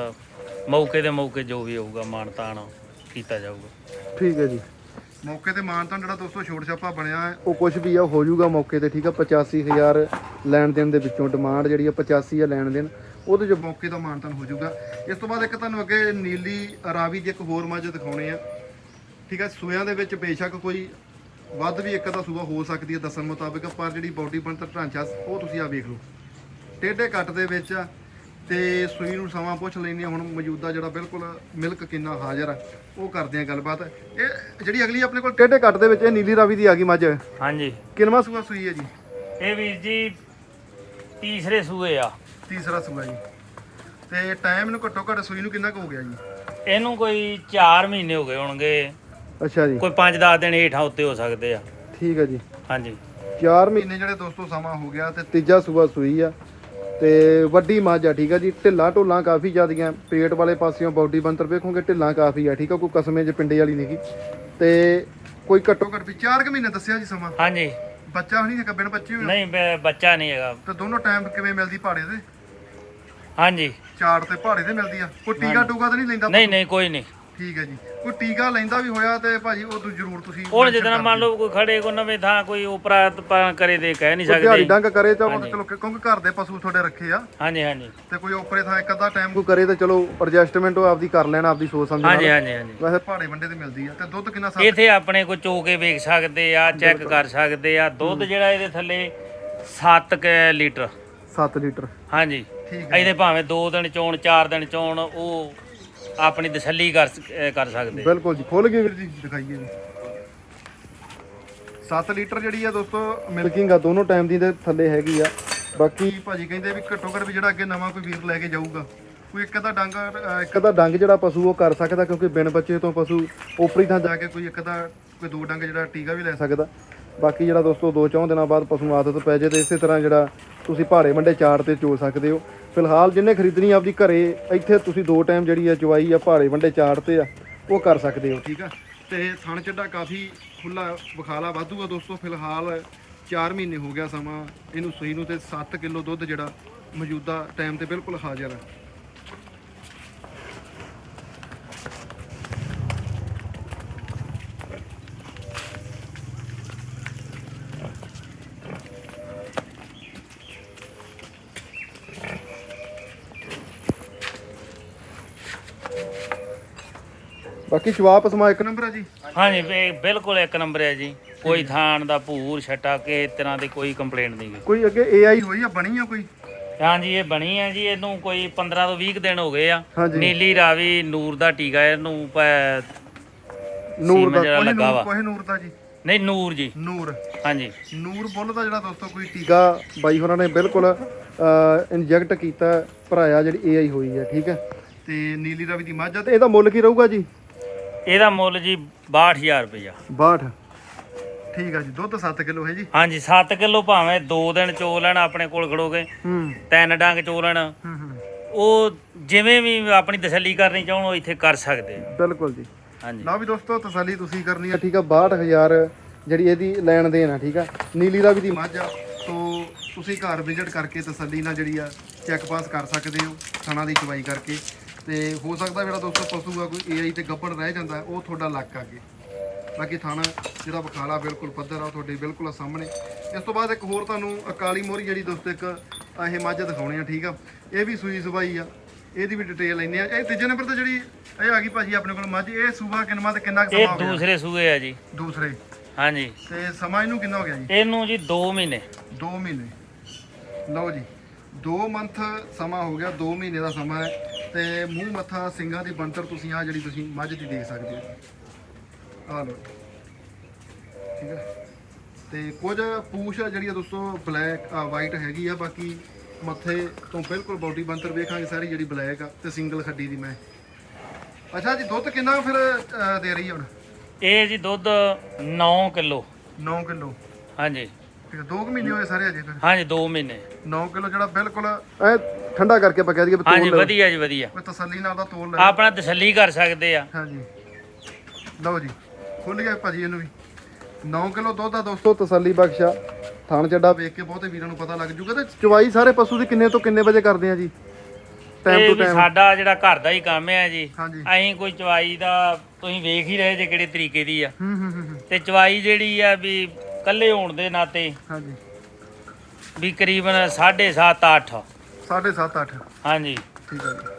ਮੌਕੇ ਦੇ ਮੌਕੇ ਜੋ ਵੀ ਹੋਊਗਾ ਮਾਣ ਤਾਣ ਕੀਤਾ ਜਾਊਗਾ। ਠੀਕ ਹੈ ਜੀ। ਮੌਕੇ ਤੇ ਮਾਨਤਾਂ ਜਿਹੜਾ ਦੋਸਤੋ ਛੋਟ ਛਾਪਾ ਬਣਿਆ ਹੈ। ਉਹ ਕੁਝ ਵੀ ਆ ਹੋ ਜਾਊਗਾ ਮੌਕੇ ਤੇ ਠੀਕ ਆ? 85000 ਲੈਣ ਦੇਣ ਦੇ ਵਿੱਚੋਂ ਡਿਮਾਂਡ ਜਿਹੜੀ ਆ 85 ਆ ਲੈਣ ਦੇਣ। ਉਹਦੇ ਜੋ ਮੌਕੇ ਦਾ ਮਾਨਤਾਨ ਹੋ ਜਾਊਗਾ। ਇਸ ਤੋਂ ਬਾਅਦ ਇੱਕ ਤੁਹਾਨੂੰ ਅੱਗੇ ਨੀਲੀ ਰਾਵੀ ਦੀ ਇੱਕ ਹੋਰ ਮੱਝ ਦਿਖਾਉਣੇ ਆ। ਠੀਕ ਆ ਸੂਆਂ ਦੇ ਵਿੱਚ ਬੇਸ਼ੱਕ ਕੋਈ ਵੱਧ ਵੀ ਇੱਕ ਦਾ ਸੂਆ ਹੋ ਸਕਦੀ ਹੈ ਦੱਸਣ ਮੁਤਾਬਕ ਪਰ ਜਿਹੜੀ ਬਾਡੀ ਬਣਤਰ ਢਾਂਚਾ ਉਹ ਤੁਸੀਂ ਆ ਵੇਖ ਲਓ। ਟੇਢੇ ਕੱਟ ਦੇ ਵਿੱਚ ਤੇ ਸੂਈ ਨੂੰ ਸਮਾਂ ਪੁੱਛ ਹਾਂ ਹੁਣ ਮੌਜੂਦਾ ਜਿਹੜਾ ਬਿਲਕੁਲ ਮਿਲਕ ਕਿੰਨਾ ਹਾਜ਼ਰ ਆ ਉਹ ਕਰਦੇ ਆ ਗੱਲਬਾਤ। ਇਹ ਜਿਹੜੀ ਅਗਲੀ ਆਪਣੇ ਕੋਲ ਟੇਢੇ ਕੱਟ ਦੇ ਵਿੱਚ ਇਹ ਨੀਲੀ ਰਾਵੀ ਦੀ ਆ ਗਈ ਮੱਝ। ਹਾਂਜੀ। ਕਿੰਨਵਾਂ ਸੂਆ ਸੂਈ ਹੈ ਜੀ? ਇਹ ਵੀਰ ਜੀ ਤੀਸਰੇ ਸੂਏ ਆ। ਤੀਸਰਾ ਸੂਆ ਜੀ। ਤੇ ਟਾਈਮ ਨੂੰ ਘੱਟੋ ਘੱਟ ਸੂਈ ਨੂੰ ਕਿੰਨਾ ਕੁ ਹੋ ਗਿਆ ਜੀ? ਇਹਨੂੰ ਕੋਈ 4 ਮਹੀਨੇ ਹੋ ਗਏ ਹੋਣਗੇ। ਅੱਛਾ ਜੀ। ਕੋਈ 5-10 ਦਿਨ ਹੇਠਾਂ ਉੱਤੇ ਹੋ ਸਕਦੇ ਆ। ਠੀਕ ਹੈ ਜੀ। ਹਾਂਜੀ। 4 ਮਹੀਨੇ ਜਿਹੜੇ ਦੋਸਤੋ ਸਮਾਂ ਹੋ ਗਿਆ ਤੇ ਤੀਜਾ ਸੂਆ ਸੂਈ ਆ। ਤੇ ਵੱਡੀ ਮੱਝ ਆ ਠੀਕ ਆ ਜੀ। ਢਿੱਲਾਂ ਢੋਲਾਂ ਕਾਫੀ ਜ਼ਿਆਦੀਆਂ। ਪੇਟ ਵਾਲੇ ਪਾਸਿਓਂ ਬਾਡੀ ਬੰਤਰ ਵੇਖੋਗੇ ਢਿੱਲਾਂ ਕਾਫੀ ਆ ਠੀਕ ਆ। ਕੋਈ ਕਸਮੇ ਚ ਪਿੰਡੇ ਵਾਲੀ ਨਹੀਂਗੀ ਤੇ ਕੋਈ ਘੱਟੋ ਘੱਟ ਵੀ 4 ਮਹੀਨੇ ਦੱਸਿਆ ਜੀ ਸਮਾਂ? ਹਾਂਜੀ। ਬੱਚਾ ਨਹੀਂ ਹੈਗਾ ਬਿਨ ਬੱਚੇ ਹੋਏ? ਨਹੀਂ ਬ- ਬੱਚਾ ਨਹੀਂ ਹੈਗਾ। ਤੇ ਦੋਨੋਂ ਟਾਈਮ ਕਿਵੇਂ ਮਿਲਦੀ ਪਹਾੜੇ ਦੇ ਹਾਂਜੀ। ਚਾਰ ਤੇ ਪਹਾੜੇ ਤੇ ਮਿਲਦੀ ਆ। ਕੋਈ ਟੀਕਾ ਟੂਕਾ ਤਾਂ ਨਹੀਂ ਲੈਂਦਾ? ਨਹੀਂ ਨਹੀਂ ਕੋਈ ਨਹੀਂ। ਠੀਕ ਹੈ ਜੀ। ਕੋਈ ਟੀਕਾ ਲੈਂਦਾ ਵੀ ਹੋਇਆ ਤੇ ਭਾਜੀ ਉਹ ਤੋਂ ਜ਼ਰੂਰ ਤੁਸੀਂ ਹੁਣ mention ਜਿੱਦਾਂ ਮੰਨ ਲਓ ਕੋਈ ਖੜੇ ਕੋ ਨਵੇਂ ਥਾਂ ਕੋਈ ਉਪਰਾ ਤਪਾ ਕਰੇ ਦੇ ਕਹਿ ਨਹੀਂ ਦਿਓ। ਦਿਹਾੜੀ ਸਕਦੇ ਡੰਗ ਕਰੇ ਤਾਂ ਉਹ। ਚਲੋ ਕਿਉਂਕਿ ਘਰ ਦੇ ਪਸ਼ੂ ਤੁਹਾਡੇ ਰੱਖੇ ਆ। ਹਾਂਜੀ ਹਾਂਜੀ। ਤੇ ਕੋਈ ਓਪਰੇ ਥਾਂ ਇੱਕ ਅੱਧਾ ਟਾਈਮ ਕੋਈ ਕਰੇ ਤਾਂ ਚਲੋ ਐਡਜਸਟਮੈਂਟ ਉਹ ਆਪਦੀ ਕਰ ਲੈਣਾ ਆਪਦੀ ਸੋਚ ਸਮਝ ਹਾਂਜੀ ਨਾਲ ਹਾਂਜੀ ਹਾਂਜੀ। ਵੈਸੇ ਪਹਾੜੇ ਵੰਡੇ ਤੇ ਮਿਲਦੀ ਆ। ਤੇ ਦੁੱਧ ਕਿੰਨਾ ਸਾ ਇੱਥੇ ਆਪਣੇ ਕੋ ਚੋ ਕੇ ਵੇਖ ਸਕਦੇ ਆ ਚੈੱਕ ਕਰ ਸਕਦੇ ਆ। ਦੁੱਧ ਜਿਹੜਾ ਇਹਦੇ ਥੱਲੇ 7 ਲੀਟਰ। 7 ਲੀਟਰ। ਹਾਂਜੀ। ਠੀਕ ਹੈ। ਇਹਦੇ ਭਾਵੇਂ 2 ਦਿਨ ਚੋਣ 4 ਦਿਨ ਚੋਣ ਉਹ ਆਪਣੀ ਤਸੱਲੀ ਕਰ ਕਰ ਸਕਦੇ। ਬਿਲਕੁਲ ਜੀ ਖੁੱਲ ਗਈ ਵੀਰ ਜੀ ਦਿਖਾਈਏ ਜੀ। 7 ਲੀਟਰ ਜਿਹੜੀ ਆ ਦੋਸਤੋ ਮਿਲਕਿੰਗ ਆ ਦੋਨੋਂ ਟਾਈਮ ਦੀ ਦੇ ਥੱਲੇ ਹੈਗੀ ਆ। ਬਾਕੀ ਭਾਜੀ ਕਹਿੰਦੇ ਵੀ ਘੱਟੋ ਘੱਟ ਵੀ ਜਿਹੜਾ ਅੱਗੇ ਨਵਾਂ ਕੋਈ ਵੀਰ ਲੈ ਕੇ ਜਾਊਗਾ ਕੋਈ ਇੱਕ ਅੱਧਾ ਡੰਗ ਅਹ ਇੱਕ ਅੱਧਾ ਡੰਗ ਜਿਹੜਾ ਪਸ਼ੂ ਉਹ ਕਰ ਸਕਦਾ ਕਿਉਂਕਿ ਬਿਨ ਬੱਚੇ ਤੋਂ ਪਸ਼ੂ ਉਪਰੀ ਥਾਂ ਜਾ ਕੇ ਕੋਈ ਇੱਕ ਅੱਧਾ ਕੋਈ ਦੋ ਡੰਗ ਜਿਹੜਾ ਟੀਕਾ ਵੀ ਲੈ ਸਕਦਾ। ਬਾਕੀ ਜਿਹੜਾ ਦੋਸਤੋ ਦੋ ਚੌਂ ਦਿਨਾਂ ਬਾਅਦ ਪਸ਼ੂ ਨੂੰ ਆਦਤ ਪੈ ਜੇ ਤੇ ਇਸੇ ਤਰ੍ਹਾਂ ਜਿਹੜਾ ਤੁਸੀਂ ਪਹਾੜੇ ਮੰਡੇ ਚਾਰ ਤੇ ਚੋ ਸਕਦੇ ਹੋ। ਫਿਲਹਾਲ ਜਿੰਨੇ ਖਰੀਦਣੀ ਆਪਦੀ ਘਰੇ, ਇੱਥੇ ਤੁਸੀਂ ਦੋ ਟਾਈਮ ਜਿਹੜੀ ਆ ਚਵਾਈ ਆ ਪਹਾੜੇ ਮੰਡੇ ਚਾਰ ਤੇ ਆ, ਉਹ ਕਰ ਸਕਦੇ ਹੋ। ਠੀਕ ਆ? ਤੇ ਥਣ ਚੱਡਾ ਕਾਫੀ ਖੁੱਲਾ ਵਿਖਾਲਾ ਵਾਧੂ ਆ ਦੋਸਤੋ, ਫਿਲਹਾਲ 4 ਮਹੀਨੇ ਹੋ ਗਿਆ ਸਮਾਂ, ਇਹਨੂੰ ਸੂਈ ਨੂੰ ਤੇ 7 ਕਿਲੋ ਦੁੱਧ ਜਿਹੜਾ ਮੌਜੂਦਾ ਟਾਈਮ ਤੇ ਬਿਲਕੁਲ ਹਾਜ਼ਰ ਹੈ ਬਾਕੀ ਸ਼ਵਾਪ ਸਮਾ ਇੱਕ ਨੰਬਰ ਆ ਜੀ। ਹਾਂਜੀ ਬੇ- ਬਿਲਕੁਲ ਇੱਕ ਨੰਬਰ ਹੈ ਜੀ। ਕੋਈ ਥਾਣ ਦਾ ਭੂਰ ਛਟਾ ਕਿਸੇ ਤਰ੍ਹਾਂ ਦੀ ਕੋਈ ਕੰਪਲੇਂਟ ਨਹੀਂ ਕੋਈ ਅੱਗੇ AI ਹੋਈ ਆ ਬਣੀ ਆ ਕੋਈ? ਹਾਂਜੀ ਇਹ ਬਣੀ ਹੈ ਜੀ। ਇਹਨੂੰ ਕੋਈ 15 ਤੋਂ 20 ਕੁ ਦਿਨ ਹੋ ਗਏ ਆ। ਹਾਂਜੀ। ਨੀਲੀ ਰਾਵੀ ਨੂਰ ਦਾ ਟੀਕਾ ਇਹਨੂੰ ਪ- ਨੂਰ ਸੀਮਾ ਦਾ ਜਿਹੜਾ ਕੋਈ ਲੱਗਾ ਨੂਰ ਵਾ। ਕੋਈ ਨੂਰ ਦਾ ਜੀ। ਨਹੀਂ ਨੂਰ ਜੀ। ਨੂਰ। ਹਾਂਜੀ। ਨੂਰ ਬੁੱਲ ਦਾ ਜਿਹੜਾ ਦੋਸਤੋ ਕੋਈ ਟੀਕਾ ਬਾਈ ਹੋਰਾਂ ਨੇ ਬਿਲਕੁਲ ਇੰਜੈਕਟ ਕੀਤਾ ਭਰਾਇਆ ਜਿਹੜੀ AI ਹੋਈ ਹੈ ਠੀਕ ਹੈ? ਤੇ ਨੀਲੀ ਰਵੀ ਦੀ ਮੱਝ ਆ ਤੇ ਇਹਦਾ ਮੁੱਲ ਕੀ ਰਹੂਗਾ ਜੀ? ਇਹਦਾ ਮੁੱਲ ਜੀ 62000 ਰੁਪਇਆ। 62 ਠੀਕ ਆ ਜੀ ਦੁੱਧ 7 ਕਿਲੋ ਹੈ ਜੀ। ਹਾਂਜੀ 7 ਕਿਲੋ ਭਾਵੇਂ 2 ਦਿਨ ਚੋ ਲੈਣ ਆਪਣੇ ਕੋਲ ਖੜੋਗੇ। ਹੂੰ। ਤਿੰਨ ਡੰਗ ਚੋ ਲੈਣ। ਹੂੰ ਹੂੰ। ਉਹ ਜਿਵੇਂ ਵੀ ਆਪਣੀ ਤਸੱਲੀ ਕਰਨੀ ਚਾਹਣ ਉਹ ਇੱਥੇ ਕਰ ਸਕਦੇ ਆ। ਬਿਲਕੁਲ ਜੀ। ਹਾਂਜੀ। ਲਓ ਵੀ ਦੋਸਤੋ ਤਸੱਲੀ ਤੁਸੀਂ ਕਰਨੀ ਆ ਠੀਕ ਆ 62000 ਜਿਹੜੀ ਇਹਦੀ ਲੈਣ ਦੇਣ ਆ ਠੀਕ ਆ। ਨੀਲੀ ਰਾਵੀ ਦੀ ਮੱਝ ਆ ਤੋਂ ਤੁਸੀਂ ਘਰ ਵਿਜ਼ਿਟ ਕਰਕੇ ਤਸੱਲੀ ਨਾਲ ਜਿਹੜੀ ਆ ਚੈੱਕ ਪਾਸ ਕਰ ਸਕਦੇ ਹੋ ਥਣਾ ਦੀ ਚਵਾਈ ਕਰਕੇ। ਤੇ ਹੋ ਸਕਦਾ ਜਿਹੜਾ ਦੋਸਤੋ ਪਸ਼ੂ ਆ ਕੋਈ ਏਆਈ ਤੇ ਗੱਬੜ ਰਹਿ ਜਾਂਦਾ ਉਹ ਤੁਹਾਡਾ ਲੱਕ ਅੱਗੇ। ਬਾਕੀ ਥਾਣਾ ਜਿਹੜਾ ਬਖਾਲਾ ਬਿਲਕੁਲ ਪੱਧਰ ਆ ਤੁਹਾਡੇ ਬਿਲਕੁਲ ਸਾਹਮਣੇ। ਇਸ ਤੋਂ ਬਾਅਦ ਇੱਕ ਹੋਰ ਤੁਹਾਨੂੰ ਅਕਾਲੀ ਮੋਹਰੀ ਜਿਹੜੀ ਦੋਸਤੋ ਇੱਕ ਇਹ ਮੱਝ ਦਿਖਾਉਣੇ ਆ ਠੀਕ ਆ? ਇਹ ਵੀ ਸੂਈ ਸਵਾਈ ਆ ਇਹਦੀ ਵੀ ਡਿਟੇਲ ਲੈਣੇ ਆ। ਇਹ ਤੀਜੇ ਨੰਬਰ ਤੇ ਜਿਹੜੀ ਇਹ ਆ ਗਈ ਭਾਜੀ ਆਪਣੇ ਕੋਲ ਮੱਝ ਇਹ ਸੂਬਾ ਕਿੰਨਾ ਤੇ ਕਿੰਨਾ ਕੁ ਸਮਾਂ ਹੋ ਗਿਆ? ਦੂਸਰੇ ਸੂਏ ਆ ਜੀ। ਦੂਸਰੇ। ਹਾਂਜੀ। ਤੇ ਸਮਾਂ ਇਹਨੂੰ ਕਿੰਨਾ ਹੋ ਗਿਆ ਜੀ? ਇਹਨੂੰ ਜੀ 2 ਮਹੀਨੇ। 2 ਮਹੀਨੇ। ਲਓ ਜੀ 2 ਮੰਥ ਸਮਾਂ ਹੋ ਗਿਆ 2 ਮਹੀਨੇ ਦਾ ਸਮਾਂ ਹੈ। ਤੇ ਮੂੰਹ ਮੱਥਾ ਸਿੰਘਾਂ ਦੀ ਬੰਤਰ ਤੁਸੀਂ ਆ ਜਿਹੜੀ ਤੁਸੀਂ ਮੱਝ ਦੀ ਦੇਖ ਸਕਦੇ ਹੋ। ਆ ਲਓ। ਠੀਕ ਹੈ। ਤੇ ਕੁਝ ਪੂਛ ਆ ਜਿਹੜੀ ਆ ਦੋਸਤੋ ਬਲੈਕ ਵਾਈਟ ਹੈਗੀ ਆ ਬਾਕੀ ਮੱਥੇ ਤੋਂ ਬਿਲਕੁਲ ਬਾਡੀ ਬੰਤਰ ਵੇਖਾਂਗੇ ਸਾਰੀ ਜਿਹੜੀ ਬਲੈਕ ਆ ਤੇ ਸਿੰਗਲ ਖੱਡੀ ਦੀ ਮੈਂ। ਅੱਛਾ ਜੀ ਦੁੱਧ ਕਿੰਨਾ ਫਿਰ ਦੇ ਰਹੀ ਆ ਹੁਣ? ਇਹ ਜੀ ਦੁੱਧ 9 ਕਿਲੋ। 9 ਕਿਲੋ। ਹਾਂਜੀ। ਠੀਕ ਹੈ 2 ਮਹੀਨੇ ਹੋਏ ਸਾਰੇ ਅਜੇ ਫਿਰ ਹਾਂਜੀ 2 ਮਹੀਨੇ। 9 ਕਿਲੋ ਜਿਹੜਾ ਬਿਲਕੁਲ ਐ ਠੰਡਾ ਕਰਕੇ ਆਪਾਂ ਕਹਿ ਦਈਏ ਵੀ ਹਾਂਜੀ ਵਧੀਆ ਜੀ ਵਧੀਆ। ਕੋਈ ਤਸੱਲੀ ਨਾਲ ਦਾ ਤੋਲ ਲੈ ਆਪਣਾ ਤਸੱਲੀ ਕਰ ਸਕਦੇ ਆ। ਹਾਂਜੀ। ਲਓ ਜੀ ਖੁੱਲ ਗਿਆ ਭਾਜੀ ਇਹਨੂੰ ਵੀ। 9 ਕਿਲੋ ਦੁੱਧ ਦਾ ਦੋਸਤੋ ਤਸੱਲੀ ਬਖਸ਼ਾ ਥਣ ਚੱਡਾ ਵੇਖ ਕੇ ਬਹੁਤੇ ਵੀਰਾਂ ਨੂੰ ਪਤਾ ਲੱਗ ਜੂਗਾ ਤੇ ਚਵਾਈ ਸਾਰੇ ਪਸ਼ੂ ਦੀ ਕਿੰਨੇ ਤੋਂ ਕਿੰਨੇ ਵਜੇ ਕਰਦੇ ਆ ਜੀ? ਟਾਈਮ ਇਹ ਵੀ ਟਾਈਮ ਸਾਡਾ ਜਿਹੜਾ ਘਰ ਦਾ ਹੀ ਕੰਮ ਹੈ ਜੀ। ਹਾਂਜੀ। ਅਸੀਂ ਕੋਈ ਚਵਾਈ ਦਾ ਤੁਸੀਂ ਵੇਖ ਹੀ ਰਹੇ ਜੇ ਕਿਹੜੇ ਤਰੀਕੇ ਦੀ ਆ। ਹੂੰ ਹੂੰ ਹੂੰ ਹੂੰ। ਤੇ ਚਵਾਈ ਜਿਹੜੀ ਆ ਵੀ ਕੱਲੇ ਹੋਣ ਦੇ ਨਾਤੇ ਹਾਂਜੀ। ਵੀ ਕਰੀਬਨ 7.5 8 7.5 8 ਹਾਂਜੀ। ਠੀਕ ਹੈ ਜੀ।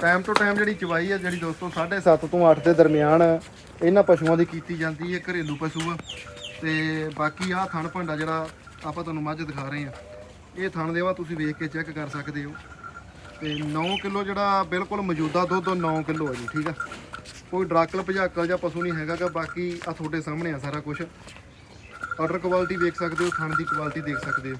ਟਾਈਮ ਟੂ ਟਾਈਮ ਜਿਹੜੀ ਚਵਾਈ ਹੈ ਜਿਹੜੀ ਦੋਸਤੋ 7.5 ਤੋਂ 8 ਦੇ ਦਰਮਿਆਨ ਇਹਨਾਂ ਪਸ਼ੂਆਂ ਦੀ ਕੀਤੀ ਜਾਂਦੀ ਹੈ ਘਰੇਲੂ ਪਸ਼ੂ। ਆ ਤੇ ਬਾਕੀ ਆਹ ਥਣ ਭਾਂਡਾ ਜਿਹੜਾ ਆਪਾਂ ਤੁਹਾਨੂੰ ਮੱਝ ਦਿਖਾ ਰਹੇ ਆ ਇਹ ਥਣ ਦੇਵਾ ਤੁਸੀਂ ਵੇਖ ਕੇ ਚੈੱਕ ਕਰ ਸਕਦੇ ਹੋ। ਤੇ 9 ਕਿਲੋ ਜਿਹੜਾ ਬਿਲਕੁਲ ਮੌਜੂਦਾ ਦੁੱਧ ਉਹ 9 ਕਿਲੋ ਹੈ ਜੀ ਠੀਕ ਆ। ਕੋਈ ਡਰਾਕਲ ਭਜਾਕਲ ਜਾਂ ਪਸ਼ੂ ਨਹੀਂ ਹੈਗਾ ਗਾ ਬਾਕੀ ਆ ਤੁਹਾਡੇ ਸਾਹਮਣੇ ਆ ਸਾਰਾ ਕੁਝ ਆਰਡਰ ਕੁਆਲਿਟੀ ਵੇਖ ਸਕਦੇ ਹੋ ਥਣ ਦੀ ਕੁਆਲਿਟੀ ਦੇਖ ਸਕਦੇ ਹੋ।